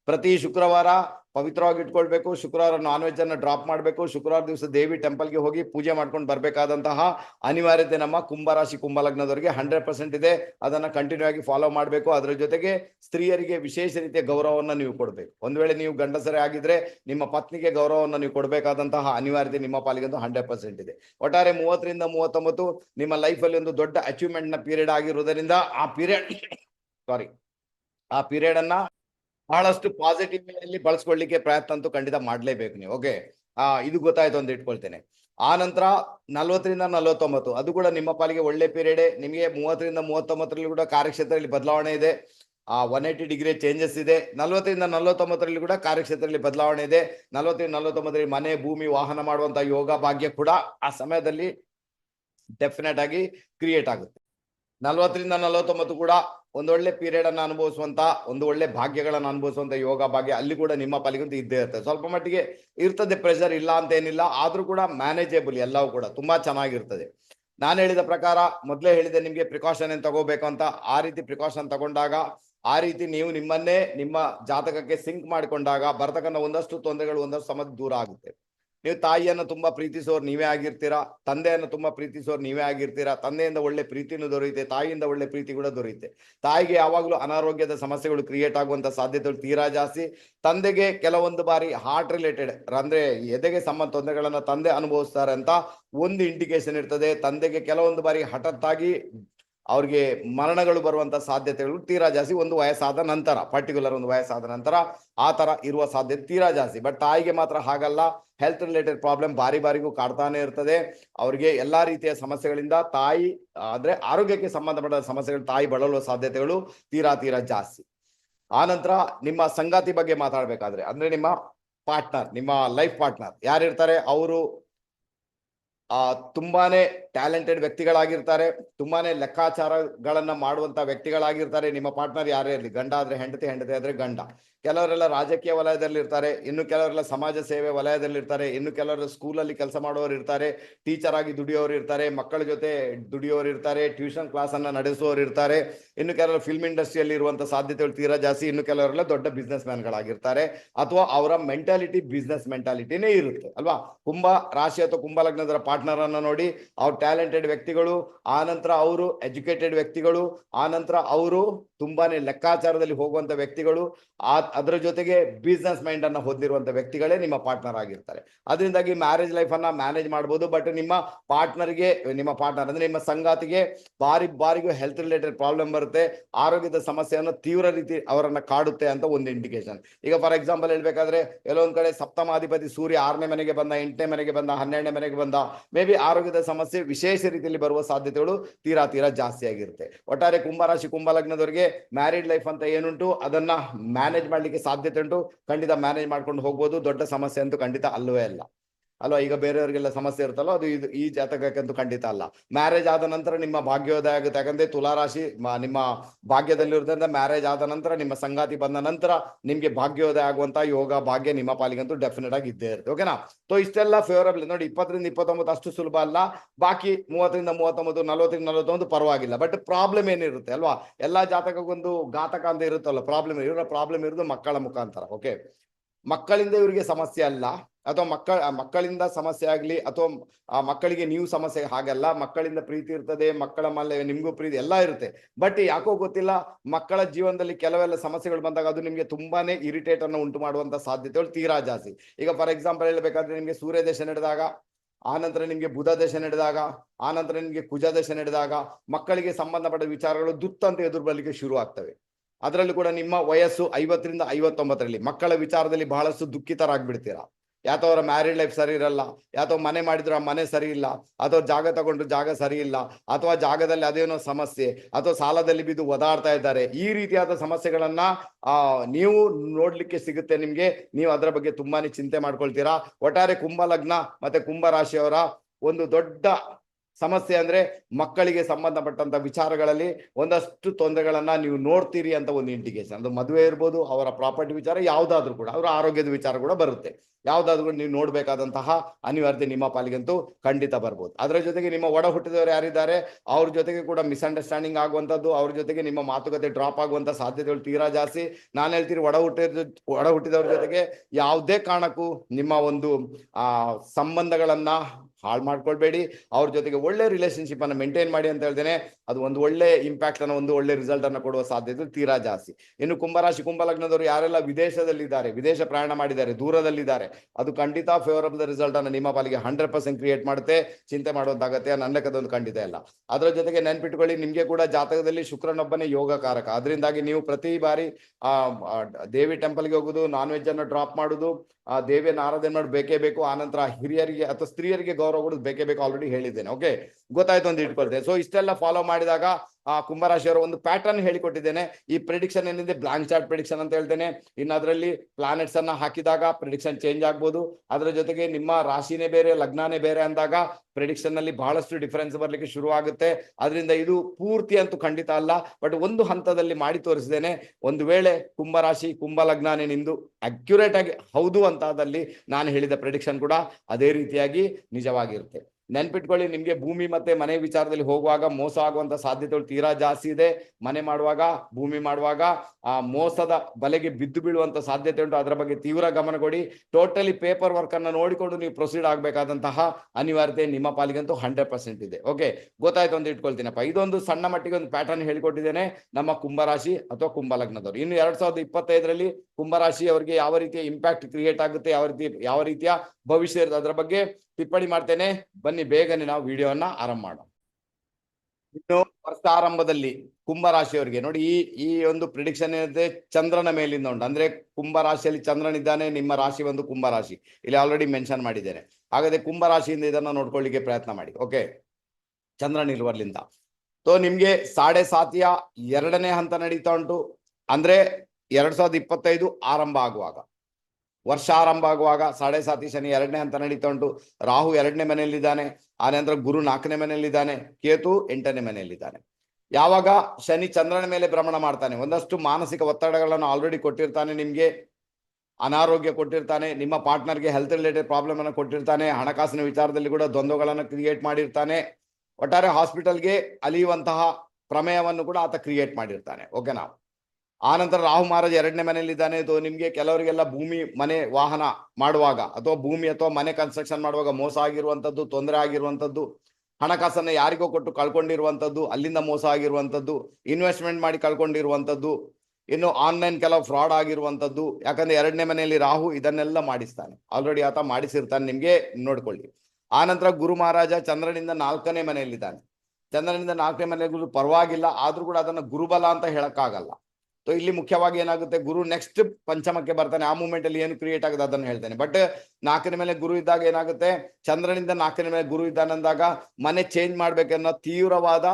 A: ಪ್ರತಿ ಶುಕ್ರವಾರ ಪವಿತ್ರವಾಗಿ ಇಟ್ಕೊಳ್ಬೇಕು, ಶುಕ್ರವಾರ ನಾನ್ ವೆಜ್ ಅನ್ನ ಡ್ರಾಪ್ ಮಾಡಬೇಕು, ಶುಕ್ರವಾರ ದಿವಸ ದೇವಿ ಟೆಂಪಲ್ಗೆ ಹೋಗಿ ಪೂಜೆ ಮಾಡ್ಕೊಂಡು ಬರಬೇಕಾದಂತಹ ಅನಿವಾರ್ಯತೆ ನಮ್ಮ ಕುಂಭರಾಶಿ ಕುಂಭಲಗ್ನದವರಿಗೆ ಹಂಡ್ರೆಡ್ ಪರ್ಸೆಂಟ್ ಇದೆ. ಅದನ್ನ ಕಂಟಿನ್ಯೂ ಆಗಿ ಫಾಲೋ ಮಾಡಬೇಕು. ಅದರ ಜೊತೆಗೆ ಸ್ತ್ರೀಯರಿಗೆ ವಿಶೇಷ ರೀತಿಯ ಗೌರವವನ್ನು ನೀವು ಕೊಡಬೇಕು. ಒಂದು ವೇಳೆ ನೀವು ಗಂಡಸರೇ ಆಗಿದ್ರೆ ನಿಮ್ಮ ಪತ್ನಿಗೆ ಗೌರವವನ್ನು ನೀವು ಕೊಡಬೇಕಾದಂತಹ ಅನಿವಾರ್ಯತೆ ನಿಮ್ಮ ಪಾಲಿಗೆ ಹಂಡ್ರೆಡ್ ಪರ್ಸೆಂಟ್ ಇದೆ. ಒಟ್ಟಾರೆ ಮೂವತ್ತರಿಂದ ಮೂವತ್ತೊಂಬತ್ತು ನಿಮ್ಮ ಲೈಫಲ್ಲಿ ಒಂದು ದೊಡ್ಡ ಅಚೀವ್ಮೆಂಟ್ನ ಪೀರಿಯಡ್ ಆಗಿರುವುದರಿಂದ ಆ ಪೀರಿಯಡ್ ಸಾರಿ [COUGHS] ಆ ಪೀರಿಯಡ್ ಅನ್ನ ಬಹಳಷ್ಟು ಪಾಸಿಟಿವ್ ಅಲ್ಲಿ ಬಳಸ್ಕೊಳ್ಳಿಕ್ಕೆ ಪ್ರಯತ್ನ ಅಂತೂ ಖಂಡಿತ ಮಾಡ್ಲೇಬೇಕು ನೀವು. ಓಕೆ ಆ, ಇದು ಗೊತ್ತಾಯ್ತು ಅಂತ ಇಟ್ಕೊಳ್ತೇನೆ. ಆ ನಂತರ ನಲ್ವತ್ತರಿಂದ ನಲವತ್ತೊಂಬತ್ತು, ಅದು ಕೂಡ ನಿಮ್ಮ ಪಾಲಿಗೆ ಒಳ್ಳೆ ಪೀರಿಯಡ್ ನಿಮಗೆ ಮೂವತ್ತರಿಂದ ಮೂವತ್ತೊಂಬತ್ತರಲ್ಲಿ ಕೂಡ ಕಾರ್ಯಕ್ಷೇತ್ರದಲ್ಲಿ ಬದಲಾವಣೆ ಇದೆ. ಆ ಒನ್ ಏಯ್ಟಿ ಡಿಗ್ರಿ ಚೇಂಜಸ್ ಇದೆ. ನಲ್ವತ್ತರಿಂದ ನಲವತ್ತೊಂಬತ್ತರಲ್ಲಿ ಕೂಡ ಕಾರ್ಯಕ್ಷೇತ್ರದಲ್ಲಿ ಬದಲಾವಣೆ ಇದೆ. ನಲವತ್ತರಿಂದ ನಲವತ್ತೊಂಬತ್ತರಲ್ಲಿ ಮನೆ, ಭೂಮಿ, ವಾಹನ ಮಾಡುವಂತ ಯೋಗ ಭಾಗ್ಯ ಕೂಡ ಆ ಸಮಯದಲ್ಲಿ ಡೆಫಿನೆಟ್ ಆಗಿ ಕ್ರಿಯೇಟ್ ಆಗುತ್ತೆ. ನಲವತ್ತರಿಂದ ನಲವತ್ತೊಂಬತ್ತು ಕೂಡ ಒಂದೊಳ್ಳೆ ಪೀರಿಯಡ್ ಅನ್ನು ಅನುಭವಿಸುವಂತ, ಒಂದು ಒಳ್ಳೆ ಭಾಗ್ಯಗಳನ್ನ ಅನುಭವಿಸುವಂತ ಯೋಗ ಭಾಗ್ಯ ಅಲ್ಲಿ ಕೂಡ ನಿಮ್ಮ ಪಾಲಿಗಂತೂ ಇದ್ದೇ ಇರುತ್ತೆ. ಸ್ವಲ್ಪ ಮಟ್ಟಿಗೆ ಇರ್ತದೆ ಪ್ರೆಷರ್ ಇಲ್ಲ ಅಂತ ಏನಿಲ್ಲ, ಆದ್ರೂ ಕೂಡ ಮ್ಯಾನೇಜೇಬಲ್ ಎಲ್ಲವೂ ಕೂಡ ತುಂಬಾ ಚೆನ್ನಾಗಿರ್ತದೆ. ನಾನು ಹೇಳಿದ ಪ್ರಕಾರ ಮೊದಲೇ ಹೇಳಿದೆ ನಿಮ್ಗೆ ಪ್ರಿಕಾಷನ್ ಏನ್ ತಗೋಬೇಕು ಅಂತ. ಆ ರೀತಿ ಪ್ರಿಕಾಷನ್ ತಗೊಂಡಾಗ, ಆ ರೀತಿ ನೀವು ನಿಮ್ಮನ್ನೇ ನಿಮ್ಮ ಜಾತಕಕ್ಕೆ ಸಿಂಕ್ ಮಾಡಿಕೊಂಡಾಗ ಬರ್ತಕ್ಕಂಥ ಒಂದಷ್ಟು ತೊಂದರೆಗಳು ಒಂದಷ್ಟು ಸಮಸ್ಯೆ ದೂರ ಆಗುತ್ತೆ. ನೀವು ತಾಯಿಯನ್ನು ತುಂಬ ಪ್ರೀತಿಸೋರು ನೀವೇ ಆಗಿರ್ತೀರಾ? ತಂದೆಯನ್ನು ತುಂಬ ಪ್ರೀತಿಸೋರು ನೀವೇ ಆಗಿರ್ತೀರಾ? ತಂದೆಯಿಂದ ಒಳ್ಳೆ ಪ್ರೀತಿನೂ ದೊರೆಯುತ್ತೆ, ತಾಯಿಯಿಂದ ಒಳ್ಳೆ ಪ್ರೀತಿ ಕೂಡ ದೊರೆಯುತ್ತೆ. ತಾಯಿಗೆ ಯಾವಾಗಲೂ ಅನಾರೋಗ್ಯದ ಸಮಸ್ಯೆಗಳು ಕ್ರಿಯೇಟ್ ಆಗುವಂಥ ಸಾಧ್ಯತೆಗಳು ತೀರಾ ಜಾಸ್ತಿ. ತಂದೆಗೆ ಕೆಲವೊಂದು ಬಾರಿ ಹಾರ್ಟ್ ರಿಲೇಟೆಡ್ ಅಂದ್ರೆ ಎದೆಗೆ ಸಂಬಂಧ ತೊಂದರೆಗಳನ್ನು ತಂದೆ ಅನುಭವಿಸ್ತಾರೆ ಅಂತ ಒಂದು ಇಂಡಿಕೇಶನ್ ಇರ್ತದೆ. ತಂದೆಗೆ ಕೆಲವೊಂದು ಬಾರಿ ಹಠತ್ತಾಗಿ ಅವ್ರಿಗೆ ಮರಣಗಳು ಬರುವಂತ ಸಾಧ್ಯತೆಗಳು ತೀರಾ ಜಾಸ್ತಿ ಒಂದು ವಯಸ್ಸಾದ ನಂತರ ಪರ್ಟಿಕ್ಯುಲರ್ ಒಂದು ವಯಸ್ಸಾದ ನಂತರ ಆ ತರ ಇರುವ ಸಾಧ್ಯತೆ ತೀರಾ ಜಾಸ್ತಿ. ಬಟ್ ತಾಯಿಗೆ ಮಾತ್ರ ಹಾಗಲ್ಲ. ಹೆಲ್ತ್ ರಿಲೇಟೆಡ್ ಪ್ರಾಬ್ಲಮ್ ಬಾರಿ ಬಾರಿಗೂ ಕಾಡ್ತಾನೆ ಇರ್ತದೆ. ಅವ್ರಿಗೆ ಎಲ್ಲಾ ರೀತಿಯ ಸಮಸ್ಯೆಗಳಿಂದ ತಾಯಿ, ಅಂದ್ರೆ ಆರೋಗ್ಯಕ್ಕೆ ಸಂಬಂಧಪಟ್ಟ ಸಮಸ್ಯೆಗಳು ತಾಯಿ ಬಳಲುವ ಸಾಧ್ಯತೆಗಳು ತೀರಾ ತೀರಾ ಜಾಸ್ತಿ. ಆನಂತರ ನಿಮ್ಮ ಸಂಗಾತಿ ಬಗ್ಗೆ ಮಾತಾಡ್ಬೇಕಾದ್ರೆ, ಅಂದ್ರೆ ನಿಮ್ಮ ಪಾರ್ಟ್ನರ್ ನಿಮ್ಮ ಲೈಫ್ ಪಾರ್ಟ್ನರ್ ಯಾರಿರ್ತಾರೆ? ಅವರು, ಆ, ತುಂಬಾನೇ ಟ್ಯಾಲೆಂಟೆಡ್ ವ್ಯಕ್ತಿಗಳಾಗಿರ್ತಾರೆ, ತುಂಬಾನೇ ಲೆಕ್ಕಾಚಾರಗಳನ್ನ ಮಾಡುವಂತ ವ್ಯಕ್ತಿಗಳಾಗಿರ್ತಾರೆ. ನಿಮ್ಮ ಪಾರ್ಟ್ನರ್ ಯಾರೇ ಇರಲಿ, ಗಂಡ ಆದ್ರೆ ಹೆಂಡತಿ ಹೆಂಡತಿ ಆದ್ರೆ ಗಂಡ. ಕೆಲವರೆಲ್ಲ ರಾಜಕೀಯ ವಲಯದಲ್ಲಿ ಇರ್ತಾರೆ, ಇನ್ನು ಕೆಲವರೆಲ್ಲ ಸಮಾಜ ಸೇವೆ ವಲಯದಲ್ಲಿ ಇರ್ತಾರೆ, ಇನ್ನು ಕೆಲವರು ಸ್ಕೂಲಲ್ಲಿ ಕೆಲಸ ಮಾಡುವವರು ಇರ್ತಾರೆ ಟೀಚರ್ ಆಗಿ ದುಡಿಯೋರು ಇರ್ತಾರೆ, ಮಕ್ಕಳ ಜೊತೆ ದುಡಿಯೋರು ಇರ್ತಾರೆ ಟ್ಯೂಷನ್ ಕ್ಲಾಸ್ ಅನ್ನ ನಡೆಸುವವರು ಇರ್ತಾರೆ, ಇನ್ನು ಕೆಲವರು ಫಿಲ್ಮ್ ಇಂಡಸ್ಟ್ರಿಯಲ್ಲಿ ಇರುವಂತ ಸಾಧ್ಯತೆಗಳು ತೀರಾ ಜಾಸ್ತಿ, ಇನ್ನು ಕೆಲವರೆಲ್ಲ ದೊಡ್ಡ ಬಿಸ್ನೆಸ್ ಮ್ಯಾನ್ಗಳಾಗಿರ್ತಾರೆ ಅಥವಾ ಅವರ ಮೆಂಟಾಲಿಟಿ ಬಿಸ್ನೆಸ್ ಮೆಂಟಾಲಿಟಿನೇ ಇರುತ್ತೆ, ಅಲ್ವಾ? ಕುಂಭ ರಾಶಿ ಅಥವಾ ಕುಂಭ ಲಗ್ನದ ಪಾರ್ಟ್ನರ್ ಅನ್ನ ನೋಡಿ, ಅವ್ರು ಟ್ಯಾಲೆಂಟೆಡ್ ವ್ಯಕ್ತಿಗಳು ಆ ನಂತರ ಅವರು ಎಜುಕೇಟೆಡ್ ವ್ಯಕ್ತಿಗಳು ಆ ನಂತರ ಅವರು ತುಂಬಾನೇ ಲೆಕ್ಕಾಚಾರದಲ್ಲಿ ಹೋಗುವಂಥ ವ್ಯಕ್ತಿಗಳು, ಆ, ಅದರ ಜೊತೆಗೆ ಬಿಸ್ನೆಸ್ ಮೈಂಡ್ ಅನ್ನ ಹೊಂದಿರುವಂಥ ವ್ಯಕ್ತಿಗಳೇ ನಿಮ್ಮ ಪಾರ್ಟ್ನರ್ ಆಗಿರ್ತಾರೆ. ಅದರಿಂದಾಗಿ ಮ್ಯಾರೇಜ್ ಲೈಫ್ ಅನ್ನ ಮ್ಯಾನೇಜ್ ಮಾಡ್ಬೋದು ಬಟ್ ನಿಮ್ಮ ಪಾರ್ಟ್ನರ್ಗೆ ನಿಮ್ಮ ಪಾರ್ಟ್ನರ್ ಅಂದ್ರೆ ನಿಮ್ಮ ಸಂಗಾತಿಗೆ ಬಾರಿ ಬಾರಿಗೂ ಹೆಲ್ತ್ ರಿಲೇಟೆಡ್ ಪ್ರಾಬ್ಲಮ್ ಬರುತ್ತೆ, ಆರೋಗ್ಯದ ಸಮಸ್ಯೆಯನ್ನು ತೀವ್ರ ರೀತಿ ಅವರನ್ನ ಕಾಡುತ್ತೆ ಅಂತ ಒಂದು ಇಂಡಿಕೇಶನ್ ಈಗ ಫಾರ್ ಎಕ್ಸಾಂಪಲ್ ಹೇಳ್ಬೇಕಾದ್ರೆ, ಎಲ್ಲೊಂದ್ ಕಡೆ ಸಪ್ತಮಾಧಿಪತಿ ಸೂರ್ಯ ಆರನೇ ಮನೆಗೆ ಬಂದ, ಎಂಟನೇ ಮನೆಗೆ ಬಂದ, ಹನ್ನೆರಡನೇ ಮನೆಗೆ ಬಂದ ಮೇ ಬಿ ಆರೋಗ್ಯದ ಸಮಸ್ಯೆ ವಿಶೇಷ ರೀತಿಯಲ್ಲಿ ಬರುವ ಸಾಧ್ಯತೆಗಳು ತೀರಾ ತೀರಾ ಜಾಸ್ತಿ ಆಗಿರುತ್ತೆ. ಒಟ್ಟಾರೆ ಕುಂಭರಾಶಿ ಕುಂಭ ಲಗ್ನದವರಿಗೆ ಮ್ಯಾರಿಡ್ ಲೈಫ್ ಅಂತ ಏನುಂಟು, ಅದನ್ನ ಮ್ಯಾನೇಜ್ ಮಾಡ್ಲಿಕ್ಕೆ ಸಾಧ್ಯತೆ ಉಂಟು. ಖಂಡಿತ ಮ್ಯಾನೇಜ್ ಮಾಡ್ಕೊಂಡು ಹೋಗ್ಬೋದು. ದೊಡ್ಡ ಸಮಸ್ಯೆ ಅಂತೂ ಖಂಡಿತ ಅಲ್ಲವೇ ಅಲ್ಲ. ಅಲ್ವಾ? ಈಗ ಬೇರೆಯವರಿಗೆಲ್ಲ ಸಮಸ್ಯೆ ಇರುತ್ತಲ್ಲ ಅದು ಇದು ಈ ಜಾತಕಕ್ಕಂತೂ ಖಂಡಿತ ಅಲ್ಲ. ಮ್ಯಾರೇಜ್ ಆದ ನಂತರ ನಿಮ್ಮ ಭಾಗ್ಯೋದಯ ಆಗುತ್ತೆ. ಯಾಕಂದ್ರೆ ತುಲಾರಾಶಿ ನಿಮ್ಮ ಭಾಗ್ಯದಲ್ಲಿರೋದ್ರಿಂದ ಮ್ಯಾರೇಜ್ ಆದ ನಂತರ ನಿಮ್ಮ ಸಂಗಾತಿ ಬಂದ ನಂತರ ನಿಮ್ಗೆ ಭಾಗ್ಯೋದಯ ಆಗುವಂತ ಯೋಗ, ಭಾಗ್ಯ ನಿಮ್ಮ ಪಾಲಿಗಂತೂ ಡೆಫಿನೆಟ್ ಆಗಿ ಇದ್ದೇ ಇರುತ್ತೆ. ಓಕೆನಾ ಸೊ ಇಷ್ಟೆಲ್ಲ ಫೇವರಬಲ್ ನೋಡಿ, ಇಪ್ಪತ್ತರಿಂದ ಇಪ್ಪತ್ತೊಂಬತ್ತು ಅಷ್ಟು ಸುಲಭ ಅಲ್ಲ. ಬಾಕಿ ಮೂವತ್ತರಿಂದ ಮೂವತ್ತೊಂಬತ್ತು, ನಲವತ್ತರಿಂದ ನಲವತ್ತೊಂದು ಪರವಾಗಿಲ್ಲ. ಬಟ್ ಪ್ರಾಬ್ಲಮ್ ಏನಿರುತ್ತೆ ಅಲ್ವಾ? ಎಲ್ಲಾ ಜಾತಕಕ್ಕೊಂದು ಘಾತಕ ಅಂತ ಇರುತ್ತಲ್ಲ ಪ್ರಾಬ್ಲಮ್ ಇವರ ಪ್ರಾಬ್ಲಮ್ ಇರೋದು ಮಕ್ಕಳ ಮುಖಾಂತರ. ಓಕೆ ಮಕ್ಕಳಿಂದ ಇವರಿಗೆ ಸಮಸ್ಯೆ ಅಲ್ಲ. ಅಥವಾ ಮಕ್ಕಳ ಮಕ್ಕಳಿಂದ ಸಮಸ್ಯೆ ಆಗಲಿ ಅಥವಾ ಆ ಮಕ್ಕಳಿಗೆ ನೀವು ಸಮಸ್ಯೆ ಹಾಗಲ್ಲ, ಮಕ್ಕಳಿಂದ ಪ್ರೀತಿ ಇರ್ತದೆ, ಮಕ್ಕಳ ಮೇಲೆ ನಿಮ್ಗೂ ಪ್ರೀತಿ ಎಲ್ಲ ಇರುತ್ತೆ. ಬಟ್ ಯಾಕೋ ಗೊತ್ತಿಲ್ಲ, ಮಕ್ಕಳ ಜೀವನದಲ್ಲಿ ಕೆಲವೆಲ್ಲ ಸಮಸ್ಯೆಗಳು ಬಂದಾಗ ಅದು ನಿಮ್ಗೆ ತುಂಬಾನೇ ಇರಿಟೇಟ್ ಅನ್ನು ಉಂಟು ಮಾಡುವಂತ ಸಾಧ್ಯತೆಗಳು ತೀರಾ ಜಾಸ್ತಿ. ಈಗ ಫಾರ್ ಎಕ್ಸಾಂಪಲ್ ಹೇಳ್ಬೇಕಾದ್ರೆ ನಿಮ್ಗೆ ಸೂರ್ಯ ದೇಶ ನಡೆದಾಗ ಆನಂತರ ನಿಮಗೆ ಬುಧ ದೇಶ ನಡೆದಾಗ ಆನಂತರ ನಿಮ್ಗೆ ಕುಜ ದೇಶ ನಡೆದಾಗ ಮಕ್ಕಳಿಗೆ ಸಂಬಂಧಪಟ್ಟ ವಿಚಾರಗಳು ದುತ್ತಂತ ಎದುರು ಬರಲಿಕ್ಕೆ ಶುರು ಆಗ್ತವೆ. ಅದರಲ್ಲೂ ಕೂಡ ನಿಮ್ಮ ವಯಸ್ಸು ಐವತ್ತರಿಂದ ಐವತ್ತೊಂಬತ್ತರಲ್ಲಿ ಮಕ್ಕಳ ವಿಚಾರದಲ್ಲಿ ಬಹಳಷ್ಟು ದುಃಖಿತರಾಗ್ಬಿಡ್ತೀರಾ. ಯಾತೋ ಅವರ ಮ್ಯಾರಿಡ್ ಲೈಫ್ ಸರಿ ಇರಲ್ಲ, ಯಾತೋ ಮನೆ ಮಾಡಿದ್ರು ಆ ಮನೆ ಸರಿ ಇಲ್ಲ, ಅಥವಾ ಜಾಗ ತಗೊಂಡ್ರು ಜಾಗ ಸರಿ ಇಲ್ಲ, ಅಥವಾ ಜಾಗದಲ್ಲಿ ಅದೇನೋ ಸಮಸ್ಯೆ, ಅಥವಾ ಸಾಲದಲ್ಲಿ ಬಿದ್ದು ಒದಾಡ್ತಾ ಇದ್ದಾರೆ, ಈ ರೀತಿಯಾದ ಸಮಸ್ಯೆಗಳನ್ನ, ಆ, ನೀವು ನೋಡ್ಲಿಕ್ಕೆ ಸಿಗುತ್ತೆ ನಿಮ್ಗೆ, ನೀವು ಅದರ ಬಗ್ಗೆ ತುಂಬಾನೇ ಚಿಂತೆ ಮಾಡ್ಕೊಳ್ತೀರಾ. ಒಟ್ಟಾರೆ ಕುಂಭ ಲಗ್ನ ಮತ್ತೆ ಕುಂಭ ರಾಶಿಯವರ ಒಂದು ದೊಡ್ಡ ಸಮಸ್ಯೆ ಅಂದ್ರೆ ಮಕ್ಕಳಿಗೆ ಸಂಬಂಧಪಟ್ಟಂತ ವಿಚಾರಗಳಲ್ಲಿ ಒಂದಷ್ಟು ತೊಂದರೆಗಳನ್ನ ನೀವು ನೋಡ್ತೀರಿ ಅಂತ ಒಂದು ಇಂಡಿಕೇಶನ್ ಅದು ಮದುವೆ ಇರ್ಬೋದು, ಅವರ ಪ್ರಾಪರ್ಟಿ ವಿಚಾರ, ಯಾವ್ದಾದ್ರು ಕೂಡ, ಅವರ ಆರೋಗ್ಯದ ವಿಚಾರ ಕೂಡ ಬರುತ್ತೆ. ಯಾವ್ದಾದ್ರು ಕೂಡ ನೀವು ನೋಡ್ಬೇಕಾದಂತಹ ಅನಿವಾರ್ಯತೆ ನಿಮ್ಮ ಪಾಲಿಗಂತೂ ಖಂಡಿತ ಬರ್ಬೋದು. ಅದರ ಜೊತೆಗೆ ನಿಮ್ಮ ಒಡ ಹುಟ್ಟಿದವರು ಯಾರಿದ್ದಾರೆ, ಅವ್ರ ಜೊತೆಗೆ ಕೂಡ ಮಿಸ್ಅಂಡರ್ಸ್ಟ್ಯಾಂಡಿಂಗ್ ಆಗುವಂತದ್ದು ಅವ್ರ ಜೊತೆಗೆ ನಿಮ್ಮ ಮಾತುಕತೆ ಡ್ರಾಪ್ ಆಗುವಂತ ಸಾಧ್ಯತೆಗಳು ತೀರಾ ಜಾಸ್ತಿ. ನಾನು ಹೇಳ್ತೀನಿ ಒಡ ಹುಟ್ಟಿದ, ಒಡ ಹುಟ್ಟಿದವ್ರ ಜೊತೆಗೆ ಯಾವುದೇ ಕಾರಣಕ್ಕೂ ನಿಮ್ಮ ಒಂದು, ಆ, ಸಂಬಂಧಗಳನ್ನ ಹಾಳು ಮಾಡ್ಕೊಳ್ಬೇಡಿ. ಅವ್ರ ಜೊತೆಗೆ ಒಳ್ಳೆ ರಿಲೇಶನ್ಶಿಪ್ ಅನ್ನ ಮೇಂಟೈನ್ ಮಾಡಿ ಅಂತ ಹೇಳ್ತೇನೆ ಅದು ಒಂದು ಒಳ್ಳೆ ಇಂಪ್ಯಾಕ್ಟ್ ಅನ್ನ ಒಂದು ಒಳ್ಳೆ ರಿಸಲ್ಟ್ ಅನ್ನ ಕೊಡುವ ಸಾಧ್ಯತೆ ತೀರಾ ಜಾಸ್ತಿ. ಇನ್ನು ಕುಂಭರಾಶಿ ಕುಂಭ ಲಗ್ನದವರು ಯಾರೆಲ್ಲ ವಿದೇಶದಲ್ಲಿದ್ದಾರೆ ವಿದೇಶ ಪ್ರಯಾಣ ಮಾಡಿದ್ದಾರೆ ದೂರದಲ್ಲಿದ್ದಾರೆ ಅದು ಖಂಡಿತ ಫೇವರಬಲ್ ರಿಸಲ್ಟ್ ಅನ್ನ ನಿಮ್ಮ ಪಾಲಿಗೆ ಹಂಡ್ರೆಡ್ ಪರ್ಸೆಂಟ್ ಕ್ರಿಯೇಟ್ ಮಾಡುತ್ತೆ. ಚಿಂತೆ ಮಾಡುವಂತ ಅಗತ್ಯ ನನ್ನ ಲೆಕ್ಕದೊಂದು ಖಂಡಿತ ಇಲ್ಲ. ಅದರ ಜೊತೆಗೆ ನೆನ್ಪಿಟ್ಕೊಳ್ಳಿ ನಿಮಗೆ ಕೂಡ ಜಾತಕದಲ್ಲಿ ಶುಕ್ರನೊಬ್ಬನೇ ಯೋಗಕಾರಕ. ಅದರಿಂದಾಗಿ ನೀವು ಪ್ರತಿ ಬಾರಿ ಆ ಆ, ದೇವಿ ಟೆಂಪಲ್ಗೆ ಹೋಗುದು ನಾನ್ ವೆಜ್ ಅನ್ನ ಡ್ರಾಪ್ ಮಾಡುದು ಆ ದೇವಿಯನ್ನು ಆರಾಧನೆ ಮಾಡಬೇಕೇ ಬೇಕು ಆನಂತರ ಹಿರಿಯರಿಗೆ ಅಥವಾ ಸ್ತ್ರೀಯರಿಗೆ ಗೌರವ ಕೊಡೋದು ಬೇಕೇ ಬೇಕು ಆಲ್ರೆಡಿ ಹೇಳಿದ್ದೇನೆ. ಓಕೆ ಗೊತ್ತಾಯ್ತು ಅಂತ ಇಟ್ಕೊಳ್ತೇನೆ. ಸೊ ಇಷ್ಟೆಲ್ಲ ಫಾಲೋ ಮಾಡಿದಾಗ ಆ ಕುಂಭರಾಶಿಯವರು ಒಂದು ಪ್ಯಾಟರ್ನ್ ಹೇಳಿಕೊಟ್ಟಿದ್ದೇನೆ. ಈ ಪ್ರಿಡಿಕ್ಷನ್ ಏನಿದೆ? ಬ್ಲಾಂಕ್ ಚಾರ್ಟ್ ಪ್ರಿಡಿಕ್ಷನ್ ಅಂತ ಹೇಳ್ತೇನೆ. ಇನ್ನು ಅದರಲ್ಲಿ ಪ್ಲಾನೆಟ್ಸ್ ಅನ್ನ ಹಾಕಿದಾಗ ಪ್ರಿಡಿಕ್ಷನ್ ಚೇಂಜ್ ಆಗ್ಬೋದು. ಅದರ ಜೊತೆಗೆ ನಿಮ್ಮ ರಾಶಿನೇ ಬೇರೆ, ಲಗ್ನಾನೇ ಬೇರೆ ಅಂದಾಗ ಪ್ರಿಡಿಕ್ಷನ್ನಲ್ಲಿ ಬಹಳಷ್ಟು ಡಿಫರೆನ್ಸ್ ಬರ್ಲಿಕ್ಕೆ ಶುರು ಆಗುತ್ತೆ. ಅದರಿಂದ ಇದು ಪೂರ್ತಿ ಅಂತೂ ಖಂಡಿತ ಅಲ್ಲ. ಬಟ್ ಒಂದು ಹಂತದಲ್ಲಿ ಮಾಡಿ ತೋರಿಸಿದ್ದೇನೆ. ಒಂದು ವೇಳೆ ಕುಂಭರಾಶಿ ಕುಂಭ ಲಗ್ನಾನೇ ನಿಂದು ಅಕ್ಯುರೇಟ್ ಆಗಿ ಹೌದು ಅಂತಾದಲ್ಲಿ ನಾನು ಹೇಳಿದ ಪ್ರಿಡಿಕ್ಷನ್ ಕೂಡ ಅದೇ ರೀತಿಯಾಗಿ ನಿಜವಾಗಿರುತ್ತೆ. ನೆನ್ಪಿಟ್ಕೊಳ್ಳಿ, ನಿಮ್ಗೆ ಭೂಮಿ ಮತ್ತೆ ಮನೆ ವಿಚಾರದಲ್ಲಿ ಹೋಗುವಾಗ ಮೋಸ ಆಗುವಂತ ಸಾಧ್ಯತೆಗಳು ತೀರಾ ಜಾಸ್ತಿ ಇದೆ. ಮನೆ ಮಾಡುವಾಗ, ಭೂಮಿ ಮಾಡುವಾಗ, ಆ ಮೋಸದ ಬಲೆಗೆ ಬಿದ್ದು ಬೀಳುವಂತ ಸಾಧ್ಯತೆ ಉಂಟು. ಅದರ ಬಗ್ಗೆ ತೀವ್ರ ಗಮನ ಕೊಡಿ. ಟೋಟಲಿ ಪೇಪರ್ ವರ್ಕ್ ಅನ್ನ ನೋಡಿಕೊಂಡು ನೀವು ಪ್ರೊಸೀಡ್ ಆಗಬೇಕಾದಂತಹ ಅನಿವಾರ್ಯತೆ ನಿಮ್ಮ ಪಾಲಿಗಂತೂ ಹಂಡ್ರೆಡ್ ಪರ್ಸೆಂಟ್ ಇದೆ. ಓಕೆ ಗೊತ್ತಾಯ್ತು ಅಂತ ಇಟ್ಕೊಳ್ತೀನಪ್ಪ. ಇದೊಂದು ಸಣ್ಣ ಮಟ್ಟಿಗೆ ಒಂದು ಪ್ಯಾಟರ್ನ್ ಹೇಳಿಕೊಟ್ಟಿದ್ದೇನೆ. ನಮ್ಮ ಕುಂಭರಾಶಿ ಅಥವಾ ಕುಂಭ ಲಗ್ನದವರು ಇನ್ನು ಎರಡ್ ಸಾವಿರದ ಇಪ್ಪತ್ತೈದರಲ್ಲಿ ಕುಂಭರಾಶಿ ಅವರಿಗೆ ಯಾವ ರೀತಿಯ ಇಂಪ್ಯಾಕ್ಟ್ ಕ್ರಿಯೇಟ್ ಆಗುತ್ತೆ, ಯಾವ ರೀತಿ, ಯಾವ ರೀತಿಯ ಭವಿಷ್ಯ ಇರುತ್ತೆ, ಅದರ ಬಗ್ಗೆ ಟಿಪ್ಪಣಿ ಮಾಡ್ತೇನೆ. ಬನ್ನಿ ಬೇಗನೆ ನಾವು ವಿಡಿಯೋವನ್ನ ಆರಂಭ ಮಾಡೋಣ. ಇನ್ನು ವರ್ಷ ಆರಂಭದಲ್ಲಿ ಕುಂಭ ರಾಶಿಯವರಿಗೆ ನೋಡಿ ಈ ಈ ಒಂದು ಪ್ರಿಡಿಕ್ಷನ್ ಏನಿದೆ ಚಂದ್ರನ ಮೇಲಿಂದ ಉಂಟು. ಅಂದ್ರೆ ಕುಂಭ ರಾಶಿಯಲ್ಲಿ ಚಂದ್ರನಿದ್ದಾನೆ ನಿಮ್ಮ ರಾಶಿ ಒಂದು ಕುಂಭ ರಾಶಿ ಇಲ್ಲಿ ಆಲ್ರೆಡಿ ಮೆನ್ಷನ್ ಮಾಡಿದ್ದೇನೆ. ಹಾಗಾದ್ರೆ ಕುಂಭ ರಾಶಿಯಿಂದ ಇದನ್ನ ನೋಡ್ಕೊಳ್ಳಿಕ್ಕೆ ಪ್ರಯತ್ನ ಮಾಡಿ. ಓಕೆ ಚಂದ್ರನ ಇರುವಲ್ಲಿಂದ. ಸೊ ನಿಮ್ಗೆ ಸಾಡೆ ಸಾತಿಯ ಎರಡನೇ ಹಂತ ನಡೀತಾ ಉಂಟು. ಅಂದ್ರೆ ಎರಡ್ ಸಾವಿರದ ಇಪ್ಪತ್ತೈದು ಆರಂಭ ಆಗುವಾಗ. ವರ್ಷ ಆರಂಭ ಆಗುವಾಗ ಸಾಡೆ ಸಾತಿ ಶನಿ ಎರಡನೇ ಹಂತ ನಡೀತಾ ಉಂಟು ರಾಹು ಎರಡನೇ ಮನೆಯಲ್ಲಿದ್ದಾನೆ. ಆನಂತರ ಗುರು ನಾಲ್ಕನೇ ಮನೆಯಲ್ಲಿದ್ದಾನೆ. ಕೇತು ಎಂಟನೇ ಮನೆಯಲ್ಲಿದ್ದಾನೆ. ಯಾವಾಗ ಶನಿ ಚಂದ್ರನ ಮೇಲೆ ಭ್ರಮಣ ಮಾಡ್ತಾನೆ. ಒಂದಷ್ಟು ಮಾನಸಿಕ ಒತ್ತಡಗಳನ್ನು ಆಲ್ರೆಡಿ ಕೊಟ್ಟಿರ್ತಾನೆ ನಿಮ್ಗೆ. ಅನಾರೋಗ್ಯ ಕೊಟ್ಟಿರ್ತಾನೆ. ನಿಮ್ಮ ಪಾರ್ಟ್ನರ್ಗೆ ಹೆಲ್ತ್ ರಿಲೇಟೆಡ್ ಪ್ರಾಬ್ಲಮ್ ಅನ್ನು ಕೊಟ್ಟಿರ್ತಾನೆ. ಹಣಕಾಸಿನ ವಿಚಾರದಲ್ಲಿ ಕೂಡ ದ್ವಂದ್ವಗಳನ್ನು ಕ್ರಿಯೇಟ್ ಮಾಡಿರ್ತಾನೆ. ಒಟ್ಟಾರೆ ಹಾಸ್ಪಿಟಲ್ಗೆ ಅಲಿಯುವಂತಹ ಪ್ರಮೇಯವನ್ನು ಕೂಡ ಆತ ಕ್ರಿಯೇಟ್ ಮಾಡಿರ್ತಾನೆ. ಆನಂತರ ರಾಹು ಮಹಾರಾಜ ಎರಡನೇ ಮನೆಯಲ್ಲಿದ್ದಾನೆ. ಅಥವಾ ನಿಮಗೆ ಕೆಲವರಿಗೆಲ್ಲ ಭೂಮಿ, ಮನೆ, ವಾಹನ ಮಾಡುವಾಗ ಅಥವಾ ಭೂಮಿ ಅಥವಾ ಮನೆ ಕನ್ಸ್ಟ್ರಕ್ಷನ್ ಮಾಡುವಾಗ ಮೋಸ ಆಗಿರುವಂತದ್ದು, ತೊಂದರೆ ಆಗಿರುವಂತದ್ದು, ಹಣಕಾಸನ್ನ ಯಾರಿಗೋ ಕೊಟ್ಟು ಕಳ್ಕೊಂಡಿರುವಂತದ್ದು, ಅಲ್ಲಿಂದ ಮೋಸ ಆಗಿರುವಂತದ್ದು ಇನ್ವೆಸ್ಟ್ಮೆಂಟ್ ಮಾಡಿ ಕಳ್ಕೊಂಡಿರುವಂತದ್ದು, ಇನ್ನು ಆನ್ಲೈನ್ ಕೆಲವು ಫ್ರಾಡ್ ಆಗಿರುವಂತದ್ದು, ಯಾಕಂದ್ರೆ ಎರಡನೇ ಮನೆಯಲ್ಲಿ ರಾಹು ಇದನ್ನೆಲ್ಲ ಮಾಡಿಸ್ತಾನೆ. ಆಲ್ರೆಡಿ ಆತ ಮಾಡಿಸಿರ್ತಾನೆ, ನಿಮಗೆ ನೋಡ್ಕೊಳ್ಳಿ. ಆನಂತರ ಗುರು ಮಹಾರಾಜ ಚಂದ್ರನಿಂದ ನಾಲ್ಕನೇ ಮನೆಯಲ್ಲಿದ್ದಾನೆ. ಚಂದ್ರನಿಂದ ನಾಲ್ಕನೇ ಮನೆಯಲ್ಲಿ ಪರವಾಗಿಲ್ಲ, ಆದ್ರೂ ಕೂಡ ಅದನ್ನ ಗುರುಬಲ ಅಂತ ಹೇಳಕ್ಕಾಗಲ್ಲ. ಇಲ್ಲಿ ಮುಖ್ಯವಾಗಿ ಏನಾಗುತ್ತೆ? ಗುರು ನೆಕ್ಸ್ಟ್ ಪಂಚಮಕ್ಕೆ ಬರ್ತಾನೆ. ಆ ಮೂಮೆಂಟ್ ಅಲ್ಲಿ ಏನು ಕ್ರಿಯೇಟ್ ಆಗುತ್ತೆ ಅದನ್ನು ಹೇಳ್ತೇನೆ. ಬಟ್ ನಾಲ್ಕನೇ ಮೇಲೆ ಗುರು ಇದ್ದಾಗ ಏನಾಗುತ್ತೆ? ಚಂದ್ರನಿಂದ ನಾಲ್ಕನೇ ಮೇಲೆ ಗುರು ಇದ್ದಾನಂದಾಗ ಮನೆ ಚೇಂಜ್ ಮಾಡ್ಬೇಕನ್ನೋ ತೀವ್ರವಾದ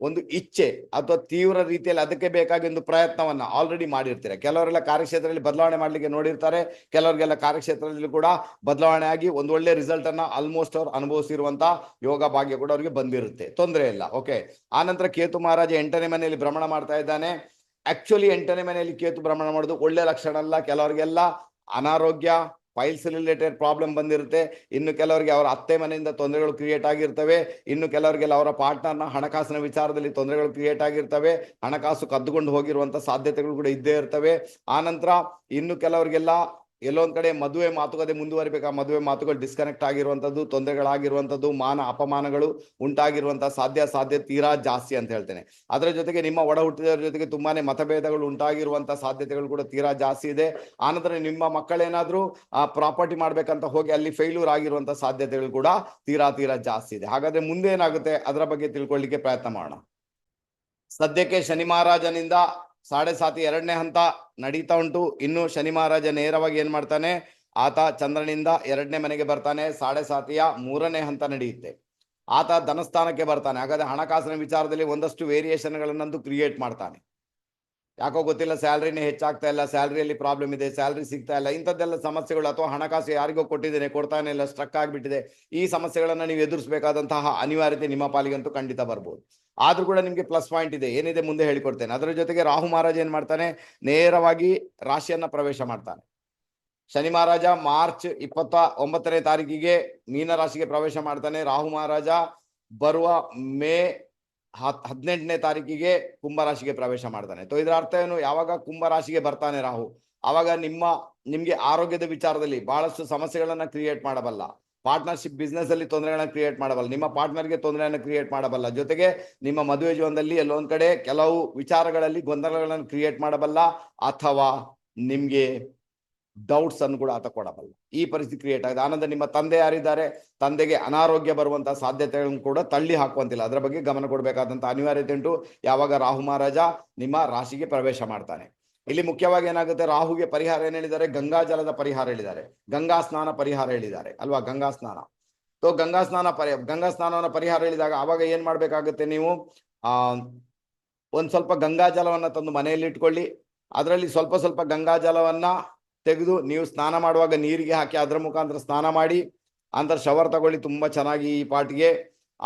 A: ಒಂದು ಇಚ್ಛೆ ಅಥವಾ ತೀವ್ರ ರೀತಿಯಲ್ಲಿ ಅದಕ್ಕೆ ಬೇಕಾಗಿ ಒಂದು ಪ್ರಯತ್ನವನ್ನ ಆಲ್ರೆಡಿ ಮಾಡಿರ್ತಾರೆ. ಕೆಲವರೆಲ್ಲ ಕಾರ್ಯಕ್ಷೇತ್ರದಲ್ಲಿ ಬದಲಾವಣೆ ಮಾಡಲಿಕ್ಕೆ ನೋಡಿರ್ತಾರೆ. ಕೆಲವರಿಗೆಲ್ಲ ಕಾರ್ಯಕ್ಷೇತ್ರದಲ್ಲಿ ಕೂಡ ಬದಲಾವಣೆ ಆಗಿ ಒಂದು ಒಳ್ಳೆ ರಿಸಲ್ಟ್ ಅನ್ನ ಆಲ್ಮೋಸ್ಟ್ ಅವ್ರು ಅನುಭವಿಸಿರುವಂತ ಯೋಗ ಭಾಗ್ಯ ಕೂಡ ಅವರಿಗೆ ಬಂದಿರುತ್ತೆ. ತೊಂದರೆ ಇಲ್ಲ. ಓಕೆ ಆನಂತರ ಕೇತು ಮಹಾರಾಜ ಎಂಟನೇ ಮನೆಯಲ್ಲಿ ಭ್ರಮಣ ಮಾಡ್ತಾ ಇದ್ದಾನೆ. ಆಕ್ಚುಲಿ ಎಂಟನೇ ಮನೆಯಲ್ಲಿ ಕೇತು ಭ್ರಮಣ ಮಾಡೋದು. ಒಳ್ಳೆ ಲಕ್ಷಣ ಅಲ್ಲ. ಕೆಲವರಿಗೆಲ್ಲ ಅನಾರೋಗ್ಯ ಫೈಲ್ಸ್ ರಿಲೇಟೆಡ್ ಪ್ರಾಬ್ಲಮ್ ಬಂದಿರುತ್ತೆ. ಇನ್ನು ಕೆಲವರಿಗೆ ಅವರ ಅತ್ತೆ ಮನೆಯಿಂದ ತೊಂದರೆಗಳು ಕ್ರಿಯೇಟ್ ಆಗಿರ್ತವೆ. ಇನ್ನು ಕೆಲವರಿಗೆಲ್ಲ ಅವರ ಪಾರ್ಟ್ನರ್ನ ಹಣಕಾಸಿನ ವಿಚಾರದಲ್ಲಿ ತೊಂದರೆಗಳು ಕ್ರಿಯೇಟ್ ಆಗಿರ್ತವೆ. ಹಣಕಾಸು ಕದ್ದುಕೊಂಡು ಹೋಗಿರುವಂಥ ಸಾಧ್ಯತೆಗಳು ಕೂಡ ಇದ್ದೇ ಇರ್ತವೆ. ಆನಂತರ ಇನ್ನು ಕೆಲವರಿಗೆಲ್ಲ ಎಲ್ಲೊಂದ್ ಕಡೆ ಮದುವೆ ಮಾತುಕತೆ ಮುಂದುವರಿಬೇಕಾ. ಮದುವೆ ಮಾತುಗಳು ಡಿಸ್ಕನೆಕ್ಟ್ ಆಗಿರುವಂತದ್ದು, ತೊಂದರೆಗಳಾಗಿರುವಂತದ್ದು, ಮಾನ ಅಪಮಾನಗಳು ಉಂಟಾಗಿರುವಂತಹ ಸಾಧ್ಯ ಸಾಧ್ಯ ತೀರಾ ಜಾಸ್ತಿ ಅಂತ ಹೇಳ್ತೇನೆ. ಅದರ ಜೊತೆಗೆ ನಿಮ್ಮ ಒಡ ಹುಟ್ಟಿದವರ ಜೊತೆಗೆ ತುಂಬಾನೇ ಮತಭೇದಗಳು ಉಂಟಾಗಿರುವಂತಹ ಸಾಧ್ಯತೆಗಳು ಕೂಡ ತೀರಾ ಜಾಸ್ತಿ ಇದೆ. ಆನಂತರ ನಿಮ್ಮ ಮಕ್ಕಳೇನಾದ್ರೂ, ಆ ಪ್ರಾಪರ್ಟಿ ಮಾಡ್ಬೇಕಂತ ಹೋಗಿ ಅಲ್ಲಿ ಫೇಲ್ಯೂರ್ ಆಗಿರುವಂತ ಸಾಧ್ಯತೆಗಳು ಕೂಡ ತೀರಾ ತೀರಾ ಜಾಸ್ತಿ ಇದೆ. ಹಾಗಾದ್ರೆ ಮುಂದೆ ಏನಾಗುತ್ತೆ? ಅದರ ಬಗ್ಗೆ ತಿಳ್ಕೊಳ್ಳಿಕ್ಕೆ ಪ್ರಯತ್ನ ಮಾಡೋಣ. ಸದ್ಯಕ್ಕೆ ಶನಿ ಮಹಾರಾಜನಿಂದ ಸಾಡೆ ಸಾತಿ ಎರಡನೇ ಹಂತ ನಡೀತಾ ಉಂಟು. ಇನ್ನು ಶನಿ ಮಹಾರಾಜ ನೇರವಾಗಿ ಏನ್ ಮಾಡ್ತಾನೆ? ಆತ ಚಂದ್ರನಿಂದ ಎರಡನೇ ಮನೆಗೆ ಬರ್ತಾನೆ. ಸಾಡೆ ಸಾತಿಯ ಮೂರನೇ ಹಂತ ನಡೆಯುತ್ತೆ. ಆತ ಧನಸ್ಥಾನಕ್ಕೆ ಬರ್ತಾನೆ. ಹಾಗಾದ್ರೆ ಹಣಕಾಸಿನ ವಿಚಾರದಲ್ಲಿ ಒಂದಷ್ಟು ವೇರಿಯೇಷನ್ ಗಳನ್ನಂತೂ ಕ್ರಿಯೇಟ್ ಮಾಡ್ತಾನೆ. ಯಾಕೋ ಗೊತ್ತಿಲ್ಲ, ಸ್ಯಾಲ್ರಿನೇ ಹೆಚ್ಚಾಗ್ತಾ ಇಲ್ಲ, ಸ್ಯಾಲ್ರಿಯಲ್ಲಿ ಪ್ರಾಬ್ಲಮ್ ಇದೆ, ಸ್ಯಾಲ್ರಿ ಸಿಗ್ತಾ ಇಲ್ಲ, ಇಂಥದ್ದೆಲ್ಲ ಸಮಸ್ಯೆಗಳು ಅಥವಾ ಹಣಕಾಸು ಯಾರಿಗೋ ಕೊಟ್ಟಿದ್ದೇನೆ ಕೊಡ್ತಾನೆ ಇಲ್ಲ ಸ್ಟ್ರಕ್ ಆಗಿಬಿಟ್ಟಿದೆ, ಈ ಸಮಸ್ಯೆಗಳನ್ನು ನೀವು ಎದುರಿಸಬೇಕಾದಂತಹ ಅನಿವಾರ್ಯತೆ ನಿಮ್ಮ ಪಾಲಿಗಂತೂ ಖಂಡಿತ ಬರ್ಬೋದು. ಆದರೂ ಕೂಡ ನಿಮಗೆ ಪ್ಲಸ್ ಪಾಯಿಂಟ್ ಇದೆ, ಏನಿದೆ ಮುಂದೆ ಹೇಳಿಕೊಡ್ತೇನೆ. ಅದರ ಜೊತೆಗೆ ರಾಹು ಮಹಾರಾಜ ಏನು ಮಾಡ್ತಾನೆ? ನೇರವಾಗಿ ರಾಶಿಯನ್ನ ಪ್ರವೇಶ ಮಾಡ್ತಾನೆ. ಶನಿ ಮಹಾರಾಜ ಮಾರ್ಚ್ ಇಪ್ಪತ್ತ ಒಂಬತ್ತನೇ ತಾರೀಕಿಗೆ ಮೀನ ರಾಶಿಗೆ ಪ್ರವೇಶ ಮಾಡ್ತಾನೆ, ರಾಹು ಮಹಾರಾಜ ಬರುವ ಮೇ ಹತ್ ಹದಿನೆಂಟನೇ ತಾರೀಕಿಗೆ ಕುಂಭ ರಾಶಿಗೆ ಪ್ರವೇಶ ಮಾಡ್ತಾನೆ. ಸೊ ಇದರ ಅರ್ಥ ಏನು? ಯಾವಾಗ ಕುಂಭ ರಾಶಿಗೆ ಬರ್ತಾನೆ ರಾಹು, ಆವಾಗ ನಿಮ್ಮ, ನಿಮ್ಗೆ ಆರೋಗ್ಯದ ವಿಚಾರದಲ್ಲಿ ಬಹಳಷ್ಟು ಸಮಸ್ಯೆಗಳನ್ನ ಕ್ರಿಯೇಟ್ ಮಾಡಬಲ್ಲ. ಪಾರ್ಟ್ನರ್ಶಿಪ್ ಬಿಸ್ನೆಸ್ ಅಲ್ಲಿ ತೊಂದರೆಗಳನ್ನ ಕ್ರಿಯೇಟ್ ಮಾಡಬಲ್ಲ. ನಿಮ್ಮ ಪಾರ್ಟ್ನರ್ಗೆ ತೊಂದರೆಯನ್ನು ಕ್ರಿಯೇಟ್ ಮಾಡಬಲ್ಲ. ಜೊತೆಗೆ ನಿಮ್ಮ ಮದುವೆ ಜೀವನದಲ್ಲಿ ಎಲ್ಲೊಂದ್ ಕಡೆ ಕೆಲವು ವಿಚಾರಗಳಲ್ಲಿ ಗೊಂದಲಗಳನ್ನು ಕ್ರಿಯೇಟ್ ಮಾಡಬಲ್ಲ. ಅಥವಾ ನಿಮ್ಗೆ ಡೌಟ್ಸ್ ಅನ್ನು ಕೂಡ ಆತ ಕೊಡಬಲ್ಲ. ಈ ಪರಿಸ್ಥಿತಿ ಕ್ರಿಯೇಟ್ ಆಗಿದೆ. ಆನಂದ, ನಿಮ್ಮ ತಂದೆ ಯಾರಿದ್ದಾರೆ? ತಂದೆಗೆ ಅನಾರೋಗ್ಯ ಬರುವಂತಹ ಸಾಧ್ಯತೆಗಳನ್ನು ಕೂಡ ತಳ್ಳಿ ಹಾಕುವಂತಿಲ್ಲ. ಅದರ ಬಗ್ಗೆ ಗಮನ ಕೊಡಬೇಕಾದಂತ ಅನಿವಾರ್ಯತೆ ಉಂಟು. ಯಾವಾಗ ರಾಹು ಮಹಾರಾಜ ನಿಮ್ಮ ರಾಶಿಗೆ ಪ್ರವೇಶ ಮಾಡ್ತಾನೆ. ಇಲ್ಲಿ ಮುಖ್ಯವಾಗಿ ಏನಾಗುತ್ತೆ? ರಾಹುಗೆ ಪರಿಹಾರ ಏನ್ ಹೇಳಿದ್ದಾರೆ? ಗಂಗಾ ಜಲದ ಪರಿಹಾರ ಹೇಳಿದ್ದಾರೆ. ಗಂಗಾ ಸ್ನಾನ ಪರಿಹಾರ ಹೇಳಿದ್ದಾರೆ. ಅಲ್ವಾ? ಗಂಗಾ ಸ್ನಾನ. ಸೊ ಗಂಗಾ ಸ್ನಾನ ಪರಿ, ಗಂಗಾ ಸ್ನಾನವನ್ನ ಪರಿಹಾರ ಹೇಳಿದಾಗ ಅವಾಗ ಏನ್ ಮಾಡ್ಬೇಕಾಗುತ್ತೆ ನೀವು? ಆ, ಒಂದ್ ಸ್ವಲ್ಪ ಗಂಗಾ ಜಲವನ್ನ ತಂದು ಮನೆಯಲ್ಲಿ ಇಟ್ಕೊಳ್ಳಿ. ಅದರಲ್ಲಿ ಸ್ವಲ್ಪ ಸ್ವಲ್ಪ ಗಂಗಾ ಜಲವನ್ನ ತೆಗೆದು ನೀವು ಸ್ನಾನ ಮಾಡುವಾಗ ನೀರಿಗೆ ಹಾಕಿ ಅದರ ಮುಖಾಂತರ ಸ್ನಾನ ಮಾಡಿ, ಅಂತರ ಶವರ್ ತಗೊಳ್ಳಿ, ತುಂಬ ಚೆನ್ನಾಗಿ ಈ ಪಾಟಿಗೆ.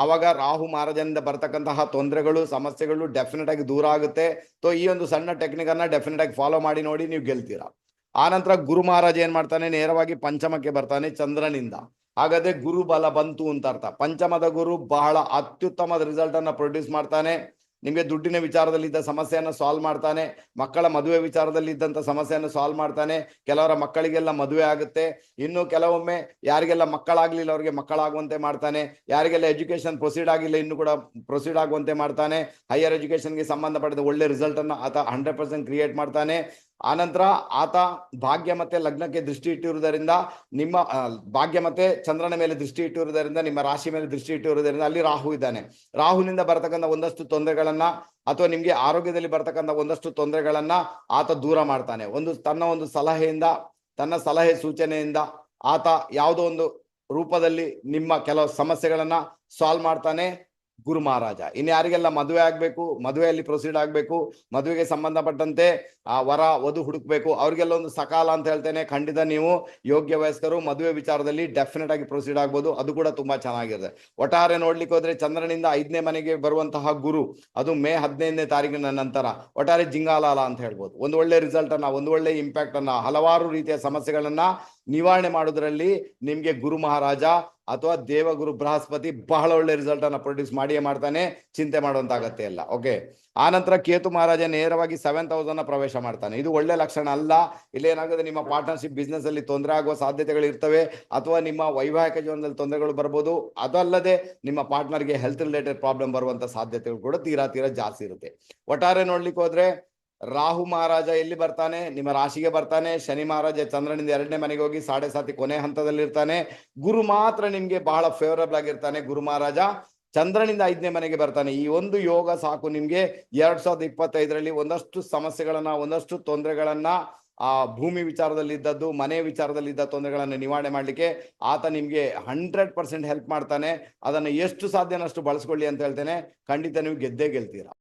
A: ಆವಾಗ ರಾಹು ಮಹಾರಾಜನಿಂದ ಬರ್ತಕ್ಕಂತಹ ತೊಂದರೆಗಳು, ಸಮಸ್ಯೆಗಳು ಡೆಫಿನೆಟ್ ಆಗಿ ದೂರ ಆಗುತ್ತೆ. ಸೊ ಈ ಒಂದು ಸಣ್ಣ ಟೆಕ್ನಿಕ್ ಅನ್ನ ಡೆಫಿನೆಟ್ ಆಗಿ ಫಾಲೋ ಮಾಡಿ, ನೋಡಿ ನೀವು ಗೆಲ್ತೀರಾ. ಆನಂತರ ಗುರು ಮಹಾರಾಜ ಏನ್ ಮಾಡ್ತಾನೆ? ನೇರವಾಗಿ ಪಂಚಮಕ್ಕೆ ಬರ್ತಾನೆ ಚಂದ್ರನಿಂದ. ಹಾಗಾದ್ರೆ ಗುರು ಬಲ ಬಂತು ಅಂತ ಅರ್ಥ. ಪಂಚಮದ ಗುರು ಬಹಳ ಅತ್ಯುತ್ತಮದ ರಿಸಲ್ಟ್ ಅನ್ನ ಪ್ರೊಡ್ಯೂಸ್ ಮಾಡ್ತಾನೆ. ನಿಮಗೆ ದುಡ್ಡಿನ ವಿಚಾರದಲ್ಲಿ ಇದ್ದ ಸಮಸ್ಯೆಯನ್ನು ಸಾಲ್ವ್ ಮಾಡ್ತಾನೆ, ಮಕ್ಕಳ ಮದುವೆ ವಿಚಾರದಲ್ಲಿ ಇದ್ದಂಥ ಸಮಸ್ಯೆಯನ್ನು ಸಾಲ್ವ್ ಮಾಡ್ತಾನೆ, ಕೆಲವರ ಮಕ್ಕಳಿಗೆಲ್ಲ ಮದುವೆ ಆಗುತ್ತೆ, ಇನ್ನು ಕೆಲವೊಮ್ಮೆ ಯಾರಿಗೆಲ್ಲ ಮಕ್ಕಳಾಗಲಿಲ್ಲ ಅವರಿಗೆ ಮಕ್ಕಳಾಗುವಂತೆ ಮಾಡ್ತಾನೆ, ಯಾರಿಗೆಲ್ಲ ಎಜುಕೇಶನ್ ಪ್ರೊಸೀಡ್ ಆಗಿಲ್ಲ ಇನ್ನು ಕೂಡ ಪ್ರೊಸೀಡ್ ಆಗುವಂತೆ ಮಾಡ್ತಾನೆ ಹೈಯರ್ ಎಜುಕೇಷನ್ಗೆ ಸಂಬಂಧಪಟ್ಟ ಒಳ್ಳೆ ರಿಸಲ್ಟನ್ನು ಆತ ಹಂಡ್ರೆಡ್ ಪರ್ಸೆಂಟ್ ಕ್ರಿಯೇಟ್ ಮಾಡ್ತಾನೆ ಆನಂತರ ಆತ ಭಾಗ್ಯ ಮತ್ತೆ ಲಗ್ನಕ್ಕೆ ದೃಷ್ಟಿ ಇಟ್ಟಿರುವುದರಿಂದ ನಿಮ್ಮ ಭಾಗ್ಯ ಮತ್ತೆ ಚಂದ್ರನ ಮೇಲೆ ದೃಷ್ಟಿ ಇಟ್ಟಿರುವುದರಿಂದ, ನಿಮ್ಮ ರಾಶಿ ಮೇಲೆ ದೃಷ್ಟಿ ಇಟ್ಟಿರುವುದರಿಂದ ಅಲ್ಲಿ ರಾಹು ಇದ್ದಾನೆ. ರಾಹುನಿಂದ ಬರತಕ್ಕಂಥ ಒಂದಷ್ಟು ತೊಂದರೆಗಳನ್ನ ಅಥವಾ ನಿಮ್ಗೆ ಆರೋಗ್ಯದಲ್ಲಿ ಬರ್ತಕ್ಕಂಥ ಒಂದಷ್ಟು ತೊಂದರೆಗಳನ್ನ ಆತ ದೂರ ಮಾಡ್ತಾನೆ. ಒಂದು ತನ್ನ ಒಂದು ಸಲಹೆಯಿಂದ, ತನ್ನ ಸಲಹೆ ಸೂಚನೆಯಿಂದ ಆತ ಯಾವುದೋ ಒಂದು ರೂಪದಲ್ಲಿ ನಿಮ್ಮ ಕೆಲವು ಸಮಸ್ಯೆಗಳನ್ನ ಸಾಲ್ವ್ ಮಾಡ್ತಾನೆ ಗುರು ಮಹಾರಾಜ. ಇನ್ನು ಯಾರಿಗೆಲ್ಲ ಮದುವೆ ಆಗ್ಬೇಕು, ಮದುವೆಯಲ್ಲಿ ಪ್ರೊಸೀಡ್ ಆಗ್ಬೇಕು, ಮದುವೆಗೆ ಸಂಬಂಧಪಟ್ಟಂತೆ ಆ ವರ ವಧು ಹುಡುಕ್ಬೇಕು. ಅವ್ರಿಗೆಲ್ಲ ಒಂದು ಸಕಾಲ ಅಂತ ಹೇಳ್ತೇನೆ. ಖಂಡಿತ ನೀವು ಯೋಗ್ಯ ವಯಸ್ಕರು ಮದುವೆ ವಿಚಾರದಲ್ಲಿ ಡೆಫಿನೆಟ್ ಆಗಿ ಪ್ರೊಸೀಡ್ ಆಗ್ಬೋದು. ಅದು ಕೂಡ ತುಂಬಾ ಚೆನ್ನಾಗಿರುತ್ತೆ. ಒಟ್ಟಾರೆ ನೋಡ್ಲಿಕ್ಕೆ ಹೋದ್ರೆ ಚಂದ್ರನಿಂದ ಐದನೇ ಮನೆಗೆ ಬರುವಂತಹ ಗುರು, ಅದು ಮೇ ಹದಿನೈದನೇ ತಾರೀಕಿನ ನಂತರ. ಒಟ್ಟಾರೆ ಜಿಂಗಾಲಾಲ ಅಂತ ಹೇಳ್ಬೋದು. ಒಂದು ಒಳ್ಳೆ ರಿಸಲ್ಟ್ ಅನ್ನ, ಒಂದು ಒಳ್ಳೆ ಇಂಪ್ಯಾಕ್ಟ್ ಅನ್ನ, ಹಲವಾರು ರೀತಿಯ ಸಮಸ್ಯೆಗಳನ್ನ ನಿವಾರಣೆ ಮಾಡೋದ್ರಲ್ಲಿ ನಿಮ್ಗೆ ಗುರು ಮಹಾರಾಜ ಅಥವಾ ದೇವಗುರು ಬೃಹಸ್ಪತಿ ಬಹಳ ಒಳ್ಳೆ ರಿಸಲ್ಟ್ ಅನ್ನ ಪ್ರೊಡ್ಯೂಸ್ ಮಾಡಿಯೇ ಮಾಡ್ತಾನೆ. ಚಿಂತೆ ಮಾಡುವಂತ ಅಗತ್ಯ ಇಲ್ಲ ಓಕೆ ಆ ನಂತರ ಕೇತು ಮಹಾರಾಜ ನೇರವಾಗಿ ಸೆವೆನ್ ತೌಸಂಡ್ ಪ್ರವೇಶ ಮಾಡ್ತಾನೆ. ಇದು ಒಳ್ಳೆ ಲಕ್ಷಣ ಅಲ್ಲ. ಇಲ್ಲೇನಾಗುತ್ತೆ ನಿಮ್ಮ ಪಾರ್ಟ್ನರ್ಶಿಪ್ ಬಿಸ್ನೆಸ್ ಅಲ್ಲಿ ತೊಂದರೆ ಆಗುವ ಸಾಧ್ಯತೆಗಳು ಇರ್ತವೆ. ಅಥವಾ ನಿಮ್ಮ ವೈವಾಹಿಕ ಜೀವನದಲ್ಲಿ ತೊಂದರೆಗಳು ಬರ್ಬೋದು. ಅದಲ್ಲದೆ ನಿಮ್ಮ ಪಾರ್ಟ್ನರ್ಗೆ ಹೆಲ್ತ್ ರಿಲೇಟೆಡ್ ಪ್ರಾಬ್ಲಮ್ ಬರುವಂತ ಸಾಧ್ಯತೆಗಳು ಕೂಡ ತೀರಾ ತೀರಾ ಜಾಸ್ತಿ ಇರುತ್ತೆ. ಒಟ್ಟಾರೆ ನೋಡ್ಲಿಕ್ಕೆ ಹೋದ್ರೆ, ರಾಹು ಮಹಾರಾಜ ಎಲ್ಲಿ ಬರ್ತಾನೆ? ನಿಮ್ಮ ರಾಶಿಗೆ ಬರ್ತಾನೆ. ಶನಿ ಮಹಾರಾಜ ಚಂದ್ರನಿಂದ ಎರಡನೇ ಮನೆಗೆ ಹೋಗಿ ಸಾಡೆ ಸಾತಿ ಕೊನೆ ಹಂತದಲ್ಲಿ ಇರ್ತಾನೆ ಗುರು ಮಾತ್ರ ನಿಮ್ಗೆ ಬಹಳ ಫೇವರಬಲ್ ಆಗಿರ್ತಾನೆ ಗುರು ಮಹಾರಾಜ. ಚಂದ್ರನಿಂದ ಐದನೇ ಮನೆಗೆ ಬರ್ತಾನೆ. ಈ ಒಂದು ಯೋಗ ಸಾಕು ನಿಮ್ಗೆ ಎರಡ್ ಸಾವಿರದ ಇಪ್ಪತ್ತೈದರಲ್ಲಿ ಒಂದಷ್ಟು ಸಮಸ್ಯೆಗಳನ್ನ, ಒಂದಷ್ಟು ತೊಂದರೆಗಳನ್ನ, ಆ ಭೂಮಿ ವಿಚಾರದಲ್ಲಿ ಇದ್ದದ್ದು ಮನೆ ವಿಚಾರದಲ್ಲಿ ಇದ್ದ ತೊಂದರೆಗಳನ್ನು ನಿವಾರಣೆ ಮಾಡ್ಲಿಕ್ಕೆ ಆತ ನಿಮ್ಗೆ ಹಂಡ್ರೆಡ್ ಪರ್ಸೆಂಟ್ ಹೆಲ್ಪ್ ಮಾಡ್ತಾನೆ. ಅದನ್ನ ಎಷ್ಟು ಸಾಧ್ಯನಷ್ಟು ಬಳಸ್ಕೊಳ್ಳಿ ಅಂತ ಹೇಳ್ತೇನೆ. ಖಂಡಿತ ನೀವು ಗೆದ್ದೇ ಗೆಲ್ತೀರಾ.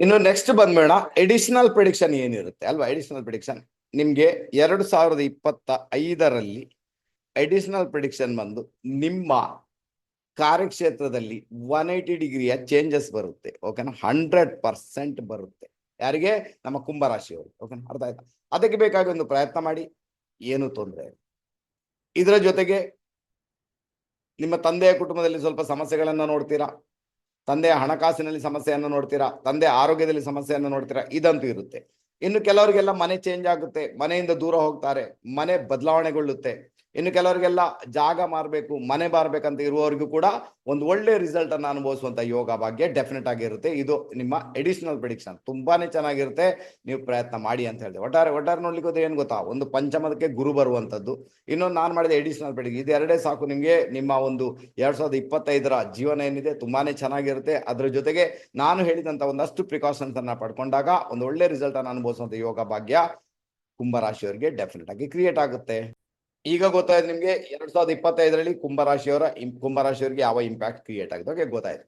A: ಇನ್ನು ನೆಕ್ಸ್ಟ್ ಬಂದ್ಬೇಡ ಎಡಿಷನಲ್ ಪ್ರಿಡಿಕ್ಷನ್ ಏನಿರುತ್ತೆ? ಅಲ್ವಾ? ಎಡಿಷನಲ್ ಪ್ರಿಡಿಕ್ಷನ್ ನಿಮ್ಗೆ ಎರಡು ಸಾವಿರದ ಇಪ್ಪತ್ತ ಐದರಲ್ಲಿ ಎಡಿಷನಲ್ ಪ್ರಿಡಿಕ್ಷನ್ ಬಂದು ನಿಮ್ಮ ಕಾರ್ಯಕ್ಷೇತ್ರದಲ್ಲಿ ಒನ್ ಏಯ್ಟಿ ಡಿಗ್ರಿಯ ಚೇಂಜಸ್ ಬರುತ್ತೆ. ಓಕೆನಾ ಹಂಡ್ರೆಡ್ ಪರ್ಸೆಂಟ್ ಬರುತ್ತೆ. ಯಾರಿಗೆ? ನಮ್ಮ ಕುಂಭರಾಶಿಯವರು ಓಕೆನಾ ಅರ್ಥ ಆಯ್ತಾ? ಅದಕ್ಕೆ ಬೇಕಾಗಿ ಒಂದು ಪ್ರಯತ್ನ ಮಾಡಿ. ಏನು ತೊಂದರೆ. ಇದರ ಜೊತೆಗೆ ನಿಮ್ಮ ತಂದೆಯ ಕುಟುಂಬದಲ್ಲಿ ಸ್ವಲ್ಪ ಸಮಸ್ಯೆಗಳನ್ನ ನೋಡ್ತೀರಾ? ತಂದೆಯ ಹಣಕಾಸಿನಲ್ಲಿ ಸಮಸ್ಯೆಯನ್ನು ನೋಡ್ತೀರಾ? ತಂದೆ ಆರೋಗ್ಯದಲ್ಲಿ ಸಮಸ್ಯೆಯನ್ನು ನೋಡ್ತೀರಾ? ಇದಂತೂ ಇರುತ್ತೆ. ಇನ್ನು ಕೆಲವರಿಗೆಲ್ಲ ಮನೆ ಚೇಂಜ್ ಆಗುತ್ತೆ. ಮನೆಯಿಂದ ದೂರ ಹೋಗ್ತಾರೆ. ಮನೆ ಬದಲಾವಣೆಗೊಳ್ಳುತ್ತೆ. ಇನ್ನು ಕೆಲವರಿಗೆಲ್ಲ ಜಾಗ ಮಾರಬೇಕು, ಮನೆ ಮಾರಬೇಕಂತ ಇರುವವರಿಗೂ ಕೂಡ ಒಂದು ಒಳ್ಳೆ ರಿಸಲ್ಟ್ ಅನ್ನು ಅನುಭವಿಸುವಂತ ಯೋಗ ಭಾಗ್ಯ ಡೆಫಿನೆಟ್ ಆಗಿರುತ್ತೆ ಇದು ನಿಮ್ಮ ಎಡಿಷನಲ್ ಪ್ರಿಡಿಕ್ಷನ್ ತುಂಬಾನೇ ಚೆನ್ನಾಗಿರುತ್ತೆ. ನೀವು ಪ್ರಯತ್ನ ಮಾಡಿ ಅಂತ ಹೇಳಿದೆ. ಒಟ್ಟಾರೆ ಒಟ್ಟಾರೆ ನೋಡ್ಲಿಕ್ಕೆ ಹೋದ್ರೆ ಏನ್ ಗೊತ್ತಾ? ಒಂದು ಪಂಚಮದಕ್ಕೆ ಗುರು ಬರುವಂತದ್ದು ಇನ್ನೊಂದು ನಾನು ಮಾಡಿದ ಎಡಿಷನಲ್ ಪ್ರಿಡಿಕ್ಷನ್ ಇದು ಎರಡೇ ಸಾಕು ನಿಮಗೆ. ನಿಮ್ಮ ಒಂದು ಎರಡ್ ಸಾವಿರದ ಇಪ್ಪತ್ತೈದರ ಜೀವನ ಏನಿದೆ ತುಂಬಾನೇ ಚೆನ್ನಾಗಿರುತ್ತೆ. ಅದ್ರ ಜೊತೆಗೆ ನಾನು ಹೇಳಿದಂತ ಒಂದಷ್ಟು ಪ್ರಿಕಾಷನ್ಸ್ ಅನ್ನ ಪಡ್ಕೊಂಡಾಗ ಒಂದು ಒಳ್ಳೆ ರಿಸಲ್ಟ್ ಅನ್ನು ಅನುಭವಿಸುವಂತ ಯೋಗ ಭಾಗ್ಯ ಕುಂಭರಾಶಿಯವರಿಗೆ ಡೆಫಿನೆಟ್ ಆಗಿ ಕ್ರಿಯೇಟ್ ಆಗುತ್ತೆ. ಈಗ ಗೊತ್ತಾಯ್ತು ನಿಮ್ಗೆ ಎರಡ್ ಸಾವಿರದ ಇಪ್ಪತ್ತೈದರಲ್ಲಿ ಕುಂಭರಾಶಿಯವರ ಕುಂಭರಾಶಿಯವರಿಗೆ ಯಾವ ಇಂಪ್ಯಾಕ್ಟ್ ಕ್ರಿಯೇಟ್ ಆಗಿದೆ? ಗೊತ್ತಾಯ್ತು.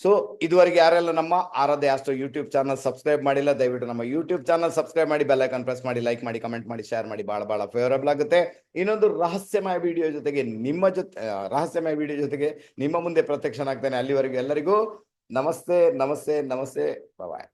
A: ಸೊ ಇದುವರೆಗೆ ಯಾರೆಲ್ಲ ನಮ್ಮ ಆರಾಧ್ಯ ಅಷ್ಟು ಯೂಟ್ಯೂಬ್ ಚಾನಲ್ ಸಬ್ಸ್ಕ್ರೈಬ್ ಮಾಡಿಲ್ಲ, ದಯವಿಟ್ಟು ನಮ್ಮ ಯೂಟ್ಯೂಬ್ ಚಾನಲ್ ಸಬ್ಸ್ಕ್ರೈಬ್ ಮಾಡಿ ಬೆಲ್ ಐಕಾನ್ ಪ್ರೆಸ್ ಮಾಡಿ ಲೈಕ್ ಮಾಡಿ ಕಮೆಂಟ್ ಮಾಡಿ ಶೇರ್ ಮಾಡಿ ಬಹಳ ಬಹಳ ಫೇವರಬಲ್ ಆಗುತ್ತೆ. ಇನ್ನೊಂದು ರಹಸ್ಯಮಯ ವಿಡಿಯೋ ಜೊತೆಗೆ ನಿಮ್ಮ ಜೊತೆ ರಹಸ್ಯಮಯ ವಿಡಿಯೋ ಜೊತೆಗೆ ನಿಮ್ಮ ಮುಂದೆ ಪ್ರತ್ಯಕ್ಷನಾಗ್ತಾನೆ ಅಲ್ಲಿವರೆಗೂ ಎಲ್ಲರಿಗೂ. ನಮಸ್ತೆ ನಮಸ್ತೆ ನಮಸ್ತೆ ಬಾಯ್